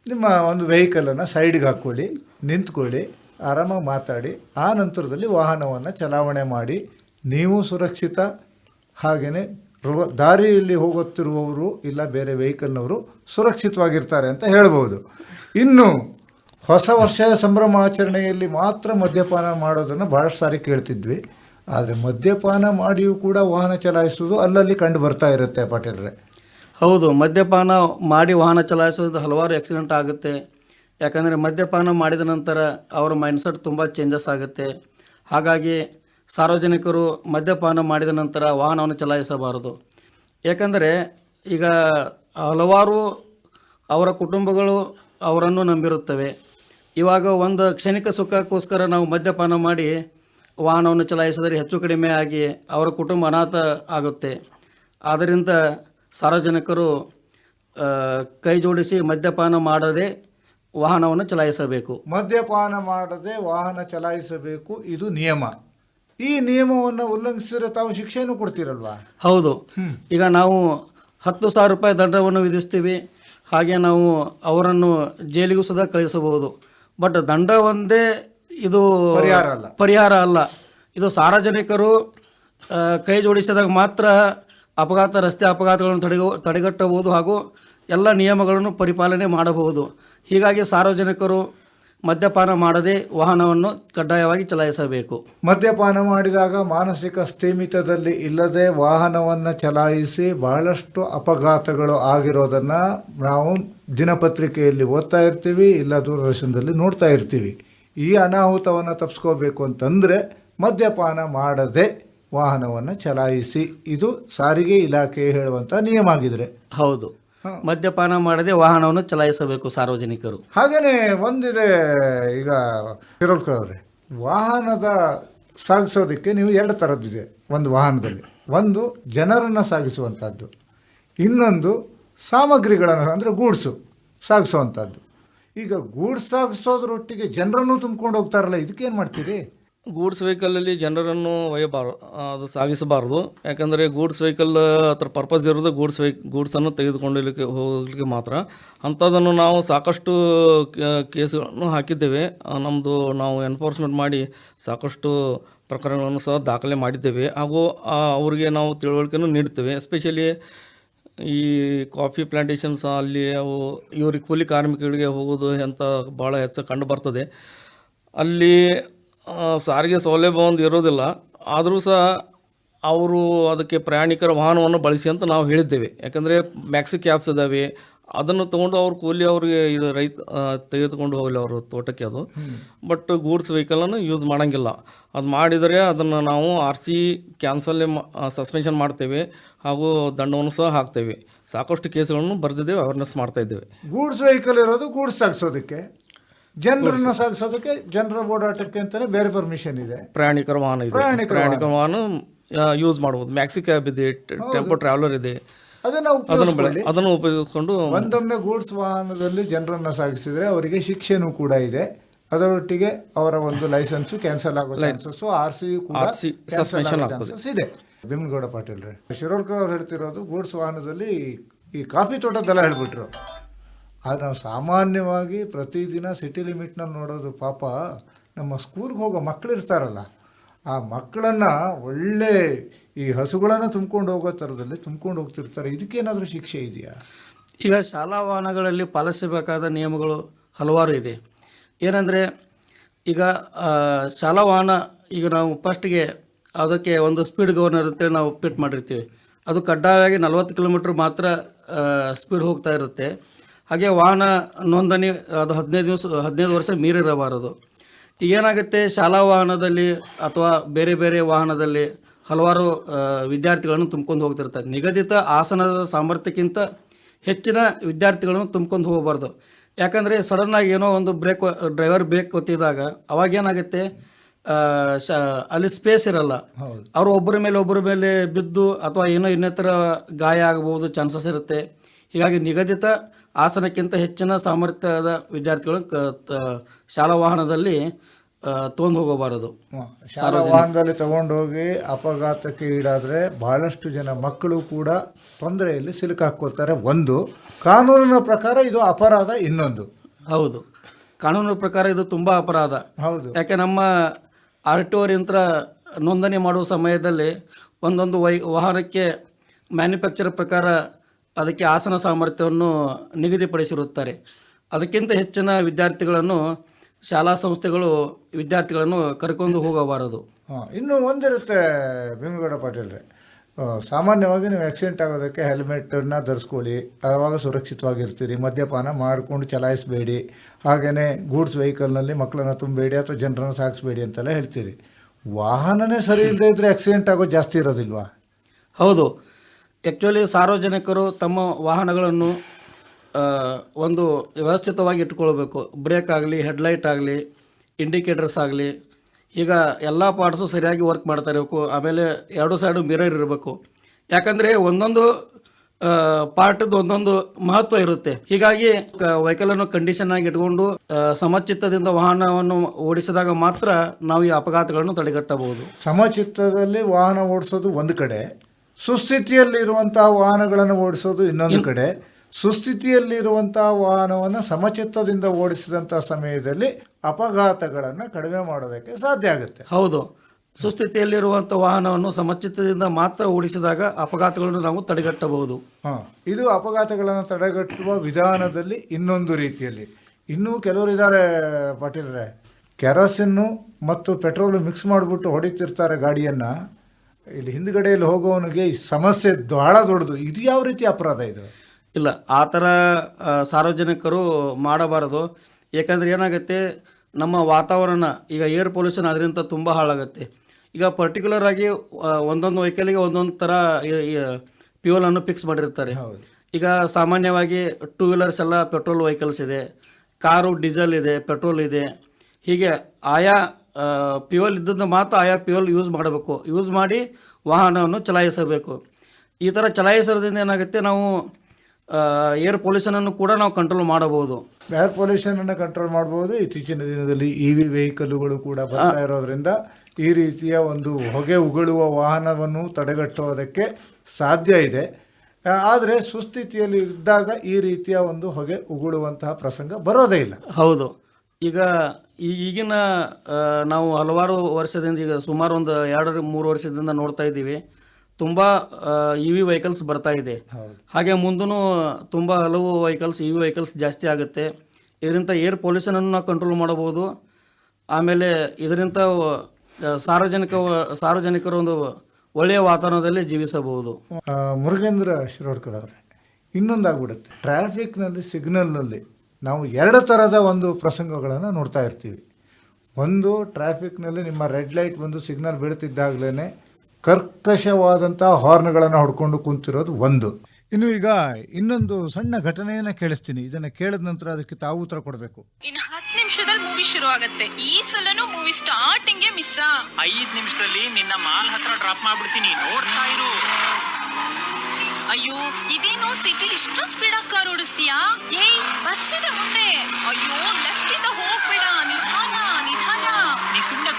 ನಿಮ್ಮ ಒಂದು ವೆಹಿಕಲನ್ನು ಸೈಡ್ಗೆ ಹಾಕ್ಕೊಳ್ಳಿ ನಿಂತ್ಕೊಳ್ಳಿ ಆರಾಮಾಗಿ ಮಾತಾಡಿ ಆ ನಂತರದಲ್ಲಿ ವಾಹನವನ್ನು ಚಲಾವಣೆ ಮಾಡಿ ನೀವು ಸುರಕ್ಷಿತ ಹಾಗೆಯೇ ದಾರಿಯಲ್ಲಿ ಹೋಗುತ್ತಿರುವವರು ಇಲ್ಲ ಬೇರೆ ವೆಹಿಕಲ್ನವರು ಸುರಕ್ಷಿತವಾಗಿರ್ತಾರೆ ಅಂತ ಹೇಳ್ಬೋದು ಇನ್ನು ಹೊಸ ವರ್ಷ ಸಂಭ್ರಮಾಚರಣೆಯಲ್ಲಿ ಮಾತ್ರ ಮದ್ಯಪಾನ ಮಾಡೋದನ್ನು ಭಾಳಷ್ಟು ಸಾರಿ ಕೇಳ್ತಿದ್ವಿ ಆದರೆ ಮದ್ಯಪಾನ ಮಾಡಿಯೂ ಕೂಡ ವಾಹನ ಚಲಾಯಿಸುವುದು ಅಲ್ಲಲ್ಲಿ ಕಂಡು ಬರ್ತಾ ಇರುತ್ತೆ ಪಾಟೀಲ್ರೆ. ಹೌದು, ಮದ್ಯಪಾನ ಮಾಡಿ ವಾಹನ ಚಲಾಯಿಸೋದು ಹಲವಾರು ಆಕ್ಸಿಡೆಂಟ್ ಆಗುತ್ತೆ. ಯಾಕಂದರೆ ಮದ್ಯಪಾನ ಮಾಡಿದ ನಂತರ ಅವರ ಮೈಂಡ್ಸೆಟ್ ತುಂಬ ಚೇಂಜಸ್ ಆಗುತ್ತೆ. ಹಾಗಾಗಿ ಸಾರ್ವಜನಿಕರು ಮದ್ಯಪಾನ ಮಾಡಿದ ನಂತರ ವಾಹನವನ್ನು ಚಲಾಯಿಸಬಾರದು. ಏಕೆಂದರೆ ಈಗ ಹಲವಾರು ಅವರ ಕುಟುಂಬಗಳು ಅವರನ್ನು ನಂಬಿರುತ್ತವೆ. ಇವಾಗ ಒಂದು ಕ್ಷಣಿಕ ಸುಖಕ್ಕೋಸ್ಕರ ನಾವು ಮದ್ಯಪಾನ ಮಾಡಿ ವಾಹನವನ್ನು ಚಲಾಯಿಸಿದರೆ ಹೆಚ್ಚು ಕಡಿಮೆ ಆಗಿ ಅವರ ಕುಟುಂಬ ಅನಾಥ ಆಗುತ್ತೆ. ಆದ್ದರಿಂದ ಸಾರ್ವಜನಿಕರು ಕೈ ಜೋಡಿಸಿ ಮದ್ಯಪಾನ ಮಾಡದೆ ವಾಹನವನ್ನು ಚಲಾಯಿಸಬೇಕು. ಮದ್ಯಪಾನ ಮಾಡದೆ ವಾಹನ ಚಲಾಯಿಸಬೇಕು ಇದು ನಿಯಮ. ಈ ನಿಯಮವನ್ನು ಉಲ್ಲಂಘಿಸಿದ್ರೆ ತಾವು ಶಿಕ್ಷೆಯನ್ನು ಕೊಡ್ತೀರಲ್ವಾ? ಹೌದು. ಈಗ ನಾವು ಹತ್ತು ಸಾವಿರ ರೂಪಾಯಿ ದಂಡವನ್ನು ವಿಧಿಸ್ತೀವಿ. ಹಾಗೆ ನಾವು ಅವರನ್ನು ಜೈಲಿಗೂ ಸದಾ ಕಳಿಸಬಹುದು ಬಟ್ ದಂಡ ಒಂದೇ ಇದು ಪರಿಹಾರ ಅಲ್ಲ. ಪರಿಹಾರ ಅಲ್ಲ. ಇದು ಸಾರ್ವಜನಿಕರು ಕೈ ಜೋಡಿಸಿದಾಗ ಮಾತ್ರ ಅಪಘಾತ ರಸ್ತೆ ಅಪಘಾತಗಳನ್ನು ತಡೆಗ ತಡೆಗಟ್ಟಬಹುದು ಹಾಗೂ ಎಲ್ಲ ನಿಯಮಗಳನ್ನು ಪರಿಪಾಲನೆ ಮಾಡಬಹುದು. ಹೀಗಾಗಿ ಸಾರ್ವಜನಿಕರು ಮದ್ಯಪಾನ ಮಾಡದೆ ವಾಹನವನ್ನು ಕಡ್ಡಾಯವಾಗಿ ಚಲಾಯಿಸಬೇಕು. ಮದ್ಯಪಾನ ಮಾಡಿದಾಗ ಮಾನಸಿಕ ಸ್ಥೀಮಿತದಲ್ಲಿ ಇಲ್ಲದೆ ವಾಹನವನ್ನು ಚಲಾಯಿಸಿ ಬಹಳಷ್ಟು ಅಪಘಾತಗಳು ಆಗಿರೋದನ್ನು ನಾವು ದಿನಪತ್ರಿಕೆಯಲ್ಲಿ ಓದ್ತಾ ಇರ್ತೀವಿ ಇಲ್ಲ ದೂರದರ್ಶನದಲ್ಲಿ ನೋಡ್ತಾ ಇರ್ತೀವಿ. ಈ ಅನಾಹುತವನ್ನು ತಪ್ಪಿಸ್ಕೋಬೇಕು ಅಂತಂದರೆ ಮದ್ಯಪಾನ ಮಾಡದೆ ವಾಹನವನ್ನು ಚಲಾಯಿಸಿ. ಇದು ಸಾರಿಗೆ ಇಲಾಖೆ ಹೇಳುವಂಥ ನಿಯಮ ಆಗಿದ್ರೆ. ಹೌದು. ಮದ್ಯಪಾನ ಮಾಡದೆ ವಾಹನವನ್ನು ಚಲಾಯಿಸಬೇಕು ಸಾರ್ವಜನಿಕರು. ಹಾಗೇನೆ ಒಂದಿದೆ ಈಗ ಕಿರೋಲ್ಕರ್ ಅವರೇ. ವಾಹನದ ಸಾಗಿಸೋದಕ್ಕೆ ನೀವು ಎರಡು ಥರದ್ದಿದೆ ಒಂದು ವಾಹನದಲ್ಲಿ. ಒಂದು ಜನರನ್ನು ಸಾಗಿಸುವಂಥದ್ದು ಇನ್ನೊಂದು ಸಾಮಗ್ರಿಗಳನ್ನು ಅಂದರೆ ಗೂಡ್ಸು ಸಾಗಿಸುವಂಥದ್ದು ಈಗ ಗೂಡ್ಸ್ ಸಾಗಿಸೋದ್ರೊಟ್ಟಿಗೆ ಜನರನ್ನು ತುಂಬ್ಕೊಂಡು ಹೋಗ್ತಾರಲ್ಲ ಇದಕ್ಕೇನು ಮಾಡ್ತೀರಿ? ಗೂಡ್ಸ್ ವೆಹಿಕಲಲ್ಲಿ ಜನರನ್ನು ಒಯ್ಯಬಾರ್ದು ಅದು ಸಾಗಿಸಬಾರದು. ಯಾಕಂದರೆ ಗೂಡ್ಸ್ ವೆಹಿಕಲ್ ಅದ್ರ ಪರ್ಪಸ್ ಇರೋದು ಗೂಡ್ಸ್ ವೆಹಿ ಗೂಡ್ಸನ್ನು ತೆಗೆದುಕೊಂಡಿಲಿಕ್ಕೆ ಹೋಗಲಿಕ್ಕೆ ಮಾತ್ರ. ಅಂಥದ್ದನ್ನು ನಾವು ಸಾಕಷ್ಟು ಕೇಸುಗಳನ್ನು ಹಾಕಿದ್ದೇವೆ. ನಮ್ಮದು ನಾವು ಎನ್ಫೋರ್ಸ್ಮೆಂಟ್ ಮಾಡಿ ಸಾಕಷ್ಟು ಪ್ರಕರಣಗಳನ್ನು ಸಹ ದಾಖಲೆ ಮಾಡಿದ್ದೇವೆ. ಹಾಗೂ ಅವರಿಗೆ ನಾವು ತಿಳುವಳಿಕೆಯನ್ನು ನೀಡ್ತೇವೆ ಎಸ್ಪೆಷಲಿ ಈ ಕಾಫಿ ಪ್ಲಾಂಟೇಷನ್ಸ್ ಅಲ್ಲಿ ಅವು ಇವ್ರಿಗೆ ಕೂಲಿ ಕಾರ್ಮಿಕರಿಗೆ ಹೋಗೋದು ಅಂತ ಭಾಳ ಹೆಚ್ಚು ಕಂಡು ಬರ್ತದೆ. ಅಲ್ಲಿ ಸಾರಿಗೆ ಸೌಲಭ್ಯ ಒಂದು ಇರೋದಿಲ್ಲ. ಆದರೂ ಸಹ ಅವರು ಅದಕ್ಕೆ ಪ್ರಯಾಣಿಕರ ವಾಹನವನ್ನು ಬಳಸಿ ಅಂತ ನಾವು ಹೇಳಿದ್ದೇವೆ. ಯಾಕಂದರೆ ಮ್ಯಾಕ್ಸಿ ಕ್ಯಾಬ್ಸ್ ಇದ್ದಾವೆ ಅದನ್ನು ತಗೊಂಡು ಅವ್ರ ಕೂಲಿ ಅವ್ರಿಗೆ ಇದು ರೈತ ತೆಗೆದುಕೊಂಡು ಹೋಗಲಿ ಅವರು ತೋಟಕ್ಕೆ ಅದು. ಬಟ್ ಗೂಡ್ಸ್ ವೆಹಿಕಲನ್ನು ಯೂಸ್ ಮಾಡೋಂಗಿಲ್ಲ. ಅದು ಮಾಡಿದರೆ ಅದನ್ನು ನಾವು ಆರ್ ಸಿ ಕ್ಯಾನ್ಸಲ್ ಸಸ್ಪೆನ್ಷನ್ ಮಾಡ್ತೇವೆ ಹಾಗೂ ದಂಡವನ್ನು ಸಹ ಹಾಕ್ತೇವೆ. ಸಾಕಷ್ಟು ಕೇಸುಗಳನ್ನು ಬರೆದಿದ್ದೇವೆ ಅವೇರ್ನೆಸ್ ಮಾಡ್ತಾ ಇದ್ದೇವೆ. ಗೂಡ್ಸ್ ವೆಹಿಕಲ್ ಇರೋದು ಗೂಡ್ಸ್ ಸಾಗಿಸೋದಕ್ಕೆ. ಜನರನ್ನು ಸಾಗಿಸೋದಕ್ಕೆ ಜನರ ಓಡಾಟಕ್ಕೆ ಅಂತಲೇ ಬೇರೆ ಪರ್ಮಿಷನ್ ಇದೆ. ಪ್ರಯಾಣಿಕರ ವಾಹನ ಇದೆ. ಪ್ರಯಾಣಿಕರ ಪ್ರಯಾಣಿಕರ ವಾಹನ. ಯೂಸ್ ಮಾಡ್ಬೋದು. ಮ್ಯಾಕ್ಸಿ ಕ್ಯಾಬ್ ಇದೆ ಟೆಂಪೋ ಟ್ರಾವೆಲರ್ ಇದೆ. ಅದನ್ನು ಉಪಯೋಗಿಸಿಕೊಂಡು ಉಪಯೋಗಿಸ್ಕೊಳ್ಳಿ. ಅದನ್ನು ಉಪಯೋಗಿಸ್ಕೊಂಡು ಒಂದೊಮ್ಮೆ ಗೂಡ್ಸ್ ವಾಹನದಲ್ಲಿ ಜನರನ್ನು ಸಾಗಿಸಿದ್ರೆ ಅವರಿಗೆ ಶಿಕ್ಷೆನೂ ಕೂಡ ಇದೆ. ಅದರೊಟ್ಟಿಗೆ ಅವರ ಒಂದು ಲೈಸೆನ್ಸ್ ಕ್ಯಾನ್ಸಲ್ ಆಗೋ ಚಾನ್ಸಸ್ ಆರ್ ಸಿ ಕೂಡ ಇದೆ. ಭೀಮಗೌಡ ಪಾಟೀಲ್ ಶಿರೋಳ್ಕರ್ ಶಿರೋಡ್ಕರ್ ಅವ್ರು ಹೇಳ್ತಿರೋದು ಗೂಡ್ಸ್ ವಾಹನದಲ್ಲಿ ಈ ಕಾಫಿ ತೋಟದ್ದೆಲ್ಲ ಹೇಳ್ಬಿಟ್ರು. ಆದ್ರೆ ನಾವು ಸಾಮಾನ್ಯವಾಗಿ ಪ್ರತಿದಿನ ಸಿಟಿ ಲಿಮಿಟ್ನಲ್ಲಿ ನೋಡೋದು ಪಾಪ ನಮ್ಮ ಸ್ಕೂಲ್ಗೆ ಹೋಗೋ ಮಕ್ಕಳು ಇರ್ತಾರಲ್ಲ ಆ ಮಕ್ಕಳನ್ನು ಒಳ್ಳೆ ಈ ಹಸುಗಳನ್ನು ತುಂಬ್ಕೊಂಡು ಹೋಗೋ ಥರದಲ್ಲಿ ತುಂಬ್ಕೊಂಡು ಹೋಗ್ತಿರ್ತಾರೆ. ಇದಕ್ಕೇನಾದರೂ ಶಿಕ್ಷೆ ಇದೆಯಾ? ಈಗ ಶಾಲಾ ವಾಹನಗಳಲ್ಲಿ ಪಾಲಿಸಬೇಕಾದ ನಿಯಮಗಳು ಹಲವಾರು ಇದೆ. ಏನಂದರೆ, ಈಗ ಶಾಲಾ ವಾಹನ ಈಗ ನಾವು ಫಸ್ಟ್ಗೆ ಅದಕ್ಕೆ ಒಂದು ಸ್ಪೀಡ್ ಗವರ್ನರ್ ಅಂತೇಳಿ ನಾವು ಪಿಟ್ ಮಾಡಿರ್ತೀವಿ. ಅದು ಕಡ್ಡಾಯವಾಗಿ ನಲವತ್ತು ಕಿಲೋಮೀಟ್ರ್ ಮಾತ್ರ ಸ್ಪೀಡ್ ಹೋಗ್ತಾ ಇರುತ್ತೆ. ಹಾಗೆ ವಾಹನ ನೋಂದಣಿ ಅದು ಹದಿನೈದು ದಿವಸ, ಹದಿನೈದು ವರ್ಷ ಮೀರಿರಬಾರದು. ಏನಾಗುತ್ತೆ ಶಾಲಾ ವಾಹನದಲ್ಲಿ ಅಥವಾ ಬೇರೆ ಬೇರೆ ವಾಹನದಲ್ಲಿ ಹಲವಾರು ವಿದ್ಯಾರ್ಥಿಗಳನ್ನು ತುಂಬ್ಕೊಂಡು ಹೋಗ್ತಿರ್ತಾರೆ. ನಿಗದಿತ ಆಸನದ ಸಾಮರ್ಥ್ಯಕ್ಕಿಂತ ಹೆಚ್ಚಿನ ವಿದ್ಯಾರ್ಥಿಗಳನ್ನು ತುಂಬ್ಕೊಂಡು ಹೋಗಬಾರ್ದು. ಯಾಕಂದರೆ ಸಡನ್ನಾಗಿ ಏನೋ ಒಂದು ಬ್ರೇಕ್ ಡ್ರೈವರ್ ಬ್ರೇಕ್ ಗೊತ್ತಿದ್ದಾಗ ಅವಾಗ ಏನಾಗುತ್ತೆ ಆ, ಶ ಅಲ್ಲಿ ಸ್ಪೇಸ್ ಇರಲ್ಲ. ಅವರು ಒಬ್ಬರ ಮೇಲೆ ಒಬ್ಬರ ಮೇಲೆ ಬಿದ್ದು ಅಥವಾ ಏನೋ ಇನ್ನಿತರ ಗಾಯ ಆಗಬಹುದು ಚಾನ್ಸಸ್ ಇರುತ್ತೆ. ಹೀಗಾಗಿ ನಿಗದಿತ ಆಸನಕ್ಕಿಂತ ಹೆಚ್ಚಿನ ಸಾಮರ್ಥ್ಯದ ವಿದ್ಯಾರ್ಥಿಗಳು ಶಾಲಾ ವಾಹನದಲ್ಲಿ ತೊಗೊಂಡು ಹೋಗಬಾರದು. ಶಾಲಾ ವಾಹನದಲ್ಲಿ ತಗೊಂಡೋಗಿ ಅಪಘಾತಕ್ಕೆ ಈಡಾದರೆ ಬಹಳಷ್ಟು ಜನ ಮಕ್ಕಳು ಕೂಡ ತೊಂದರೆಯಲ್ಲಿ ಸಿಲುಕಾಕೋತಾರೆ ಒಂದು ಕಾನೂನಿನ ಪ್ರಕಾರ ಇದು ಅಪರಾಧ ಇನ್ನೊಂದು. ಹೌದು. ಕಾನೂನಿನ ಪ್ರಕಾರ ಇದು ತುಂಬ ಅಪರಾಧ. ಹೌದು. ಯಾಕೆ ನಮ್ಮ ಆರ್ ಟಿ ಯಂತ್ರ ನೋಂದಣಿ ಮಾಡುವ ಸಮಯದಲ್ಲಿ ಒಂದೊಂದು ವೈ ವಾಹನಕ್ಕೆ ಮ್ಯಾನುಫ್ಯಾಕ್ಚರ್ ಪ್ರಕಾರ ಅದಕ್ಕೆ ಆಸನ ಸಾಮರ್ಥ್ಯವನ್ನು ನಿಗದಿಪಡಿಸಿರುತ್ತಾರೆ. ಅದಕ್ಕಿಂತ ಹೆಚ್ಚಿನ ವಿದ್ಯಾರ್ಥಿಗಳನ್ನು ಶಾಲಾ ಸಂಸ್ಥೆಗಳು ವಿದ್ಯಾರ್ಥಿಗಳನ್ನು ಕರ್ಕೊಂಡು ಹೋಗಬಾರದು. ಹಾಂ ಇನ್ನು ಒಂದಿರುತ್ತೆ ಭೀಮಗೌಡ ಪಾಟೀಲ್ರೆ. ಸಾಮಾನ್ಯವಾಗಿ ನೀವು ಆಕ್ಸಿಡೆಂಟ್ ಆಗೋದಕ್ಕೆ ಹೆಲ್ಮೆಟನ್ನು ಧರಿಸ್ಕೊಳ್ಳಿ ಆವಾಗ ಸುರಕ್ಷಿತವಾಗಿರ್ತೀರಿ ಮದ್ಯಪಾನ ಮಾಡಿಕೊಂಡು ಚಲಾಯಿಸಬೇಡಿ ಹಾಗೆಯೇ ಗೂಡ್ಸ್ ವೆಹಿಕಲ್ನಲ್ಲಿ ಮಕ್ಕಳನ್ನು ತುಂಬಬೇಡಿ ಅಥವಾ ಜನರನ್ನು ಸಾಗಿಸ್ಬೇಡಿ ಅಂತೆಲ್ಲ ಹೇಳ್ತೀರಿ. ವಾಹನನೇ ಸರಿ ಇಲ್ಲದೆ ಇದ್ದರೆ ಆಕ್ಸಿಡೆಂಟ್ ಆಗೋದು ಜಾಸ್ತಿ ಇರೋದಿಲ್ವಾ? ಹೌದು. ಆ್ಯಕ್ಚುಲಿ ಸಾರ್ವಜನಿಕರು ತಮ್ಮ ವಾಹನಗಳನ್ನು ಒಂದು ವ್ಯವಸ್ಥಿತವಾಗಿ ಇಟ್ಕೊಳ್ಬೇಕು ಬ್ರೇಕ್ ಆಗಲಿ ಹೆಡ್ಲೈಟ್ ಆಗಲಿ ಇಂಡಿಕೇಟರ್ಸ್ ಆಗಲಿ. ಈಗ ಎಲ್ಲ ಪಾರ್ಟ್ಸು ಸರಿಯಾಗಿ ವರ್ಕ್ ಮಾಡ್ತಾ ಇರಬೇಕು. ಆಮೇಲೆ ಎರಡು ಸೈಡು ಮಿರರ್ ಇರಬೇಕು. ಯಾಕಂದರೆ ಒಂದೊಂದು ಪಾರ್ಟ್ದು ಒಂದೊಂದು ಮಹತ್ವ ಇರುತ್ತೆ. ಹೀಗಾಗಿ ವೆಹಿಕಲನ್ನು ಕಂಡೀಷನ್ ಆಗಿ ಇಟ್ಕೊಂಡು ಸಮಚಿತ್ತದಿಂದ ವಾಹನವನ್ನು ಓಡಿಸಿದಾಗ ಮಾತ್ರ ನಾವು ಈ ಅಪಘಾತಗಳನ್ನು ತಡೆಗಟ್ಟಬಹುದು. ಸಮಚಿತ್ತದಲ್ಲಿ ವಾಹನ ಓಡಿಸೋದು ಒಂದು ಕಡೆ ಸುಸ್ಥಿತಿಯಲ್ಲಿರುವಂತಹ ವಾಹನಗಳನ್ನು ಓಡಿಸೋದು ಇನ್ನೊಂದು ಕಡೆ. ಸುಸ್ಥಿತಿಯಲ್ಲಿರುವಂತಹ ವಾಹನವನ್ನು ಸಮಚಿತ್ತದಿಂದ ಓಡಿಸಿದಂಥ ಸಮಯದಲ್ಲಿ ಅಪಘಾತಗಳನ್ನು ಕಡಿಮೆ ಮಾಡೋದಕ್ಕೆ ಸಾಧ್ಯ ಆಗುತ್ತೆ. ಹೌದು. ಸುಸ್ಥಿತಿಯಲ್ಲಿರುವಂಥ ವಾಹನವನ್ನು ಸಮಚಿತ್ತದಿಂದ ಮಾತ್ರ ಓಡಿಸಿದಾಗ ಅಪಘಾತಗಳನ್ನು ನಾವು ತಡೆಗಟ್ಟಬಹುದು. ಹಾಂ ಇದು ಅಪಘಾತಗಳನ್ನು ತಡೆಗಟ್ಟುವ ವಿಧಾನದಲ್ಲಿ ಇನ್ನೊಂದು ರೀತಿಯಲ್ಲಿ. ಇನ್ನೂ ಕೆಲವರಿದ್ದಾರೆ ಪಾಟೀಲ್ರೆ. ಕೆರೋಸಿನ್ನು ಮತ್ತು ಪೆಟ್ರೋಲ್ ಮಿಕ್ಸ್ ಮಾಡಿಬಿಟ್ಟು ಹೊಡಿತಿರ್ತಾರೆ ಗಾಡಿಯನ್ನು. ಇಲ್ಲಿ ಹಿಂದ್ಗಡೆಯಲ್ಲಿ ಹೋಗೋವನಿಗೆ ಸಮಸ್ಯೆ ಬಹಳ ದೊಡ್ಡದು. ಇದು ಯಾವ ರೀತಿ ಅಪರಾಧ ಇದು? ಇಲ್ಲ ಆ ಥರ ಸಾರ್ವಜನಿಕರು ಮಾಡಬಾರದು. ಏಕೆಂದರೆ ಏನಾಗುತ್ತೆ ನಮ್ಮ ವಾತಾವರಣ ಈಗ ಏರ್ ಪೊಲ್ಯೂಷನ್ ಅದರಿಂದ ತುಂಬ ಹಾಳಾಗುತ್ತೆ. ಈಗ ಪರ್ಟಿಕ್ಯುಲರ್ ಆಗಿ ಒಂದೊಂದು ವೆಹಿಕಲ್ಗೆ ಒಂದೊಂದು ಥರ ಪ್ಯೂಲನ್ನು ಫಿಕ್ಸ್ ಮಾಡಿರ್ತಾರೆ. ಹೌದು. ಈಗ ಸಾಮಾನ್ಯವಾಗಿ ಟೂ ವೀಲರ್ಸ್ ಎಲ್ಲ ಪೆಟ್ರೋಲ್ ವೆಹಿಕಲ್ಸ್ ಇದೆ. ಕಾರು ಡೀಸೆಲ್ ಇದೆ ಪೆಟ್ರೋಲ್ ಇದೆ. ಹೀಗೆ ಆಯಾ ಪ್ಯೂಲ್ ಇದ್ದದ್ದು ಮಾತ್ರ ಆಯಾ ಪ್ಯೂಲ್ ಯೂಸ್ ಮಾಡಬೇಕು. ಯೂಸ್ ಮಾಡಿ ವಾಹನವನ್ನು ಚಲಾಯಿಸಬೇಕು. ಈ ಥರ ಚಲಾಯಿಸೋದ್ರಿಂದ ಏನಾಗುತ್ತೆ ನಾವು ಏರ್ ಪೊಲ್ಯೂಷನ್ ಅನ್ನು ಕೂಡ ನಾವು ಕಂಟ್ರೋಲ್ ಮಾಡಬಹುದು. ಏರ್ ಪೊಲ್ಯೂಷನ್ ಅನ್ನು ಕಂಟ್ರೋಲ್ ಮಾಡಬಹುದು. ಇತ್ತೀಚಿನ ದಿನದಲ್ಲಿ ಇ ವಿ ವೆಹಿಕಲ್ಗಳು ಕೂಡ ಬರ್ತಾ ಇರೋದ್ರಿಂದ ಈ ರೀತಿಯ ಒಂದು ಹೊಗೆ ಉಗುಳುವ ವಾಹನವನ್ನು ತಡೆಗಟ್ಟುವುದಕ್ಕೆ ಸಾಧ್ಯ ಇದೆ. ಆದರೆ ಸುಸ್ಥಿತಿಯಲ್ಲಿ ಇದ್ದಾಗ ಈ ರೀತಿಯ ಒಂದು ಹೊಗೆ ಉಗುಳುವಂತಹ ಪ್ರಸಂಗ ಬರೋದೇ ಇಲ್ಲ. ಹೌದು. ಈಗ ಈಗಿನ ನಾವು ಹಲವಾರು ವರ್ಷದಿಂದ ಈಗ ಸುಮಾರು ಒಂದು ಎರಡು ಮೂರು ವರ್ಷದಿಂದ ನೋಡ್ತಾ ಇದ್ದೀವಿ. ತುಂಬ ಇ ವಿ ವೆಹಿಕಲ್ಸ್ ಬರ್ತಾ ಇದೆ. ಹಾಗೆ ಮುಂದೂ ತುಂಬಾ ಹಲವು ವೆಹಿಕಲ್ಸ್ ಇ ವಿ ವೆಹಿಕಲ್ಸ್ ಜಾಸ್ತಿ ಆಗುತ್ತೆ. ಇದರಿಂದ ಏರ್ ಪೊಲ್ಯೂಷನನ್ನು ನಾವು ಕಂಟ್ರೋಲ್ ಮಾಡಬಹುದು. ಆಮೇಲೆ ಇದರಿಂದ ಸಾರ್ವಜನಿಕ ಸಾರ್ವಜನಿಕರು ಒಂದು ಒಳ್ಳೆಯ ವಾತಾವರಣದಲ್ಲಿ ಜೀವಿಸಬಹುದು. ಮುರುಗೇಂದ್ರ ಶಿರೋಡ್ಕರ್ ಅವರೇ ಇನ್ನೊಂದಾಗ್ಬಿಡುತ್ತೆ. ಟ್ರಾಫಿಕ್ನಲ್ಲಿ ಸಿಗ್ನಲ್ನಲ್ಲಿ ನಾವು ಎರಡು ಥರದ ಒಂದು ಪ್ರಸಂಗಗಳನ್ನು ನೋಡ್ತಾ ಇರ್ತೀವಿ. ಒಂದು ಟ್ರಾಫಿಕ್ನಲ್ಲಿ ನಿಮ್ಮ ರೆಡ್ ಲೈಟ್ ಬಂದು ಸಿಗ್ನಲ್ ಬೀಳ್ತಿದ್ದಾಗಲೇ ಕರ್ಕಶವಾದಂಥ ಹಾರ್ನ್ಗಳನ್ನು ಹೊಡ್ಕೊಂಡು ಕುಂತಿರೋದು ಒಂದು. ಇನ್ನು ಈಗ ಇನ್ನೊಂದು ಸಣ್ಣ ಘಟನೆಯನ್ನ ಕೇಳಿಸ್ತೀನಿ. ಇದನ್ನ ಕೇಳಿದ ನಂತರ ಅದಕ್ಕೆ ತಾವು ಉತ್ತರ ಕೊಡಬೇಕು. ಇನ್ನು ಹತ್ತು ನಿಮಿಷದಲ್ಲಿ ಮೂವಿ ಶುರು ಆಗುತ್ತೆ ಈ ಸಲನು ಮೂವಿ ಸ್ಟಾರ್ಟಿಂಗ್ ಮಿಸ್ ಐದ್ ನಿಮಿಷದಲ್ಲಿ ನಿನ್ನ ಮಾಲ್ ಹತ್ರ ಡ್ರಾಪ್ ಮಾಡ್ಬಿಡ್ತೀನಿ. ನೋಡ್ತಾ ಇರು. ಅಯ್ಯೋ ಇದೇನು ಸಿಟಿ ಇಷ್ಟು ಸ್ಪೀಡ್ ಆಗಿ ಕಾರ್ ಓಡಿಸ್ತೀಯಾ? ಏಯ್ ಬಸ್ ಇದೆ ಮುಂದೆ. ಅಯ್ಯೋ ಲೆಫ್ಟ್ ಇಂದ ಹೋಗ್ಬೇಡ. ನಿಧಾನ ನಿಧಾನ ನೀ ಸುಮ್ನೆ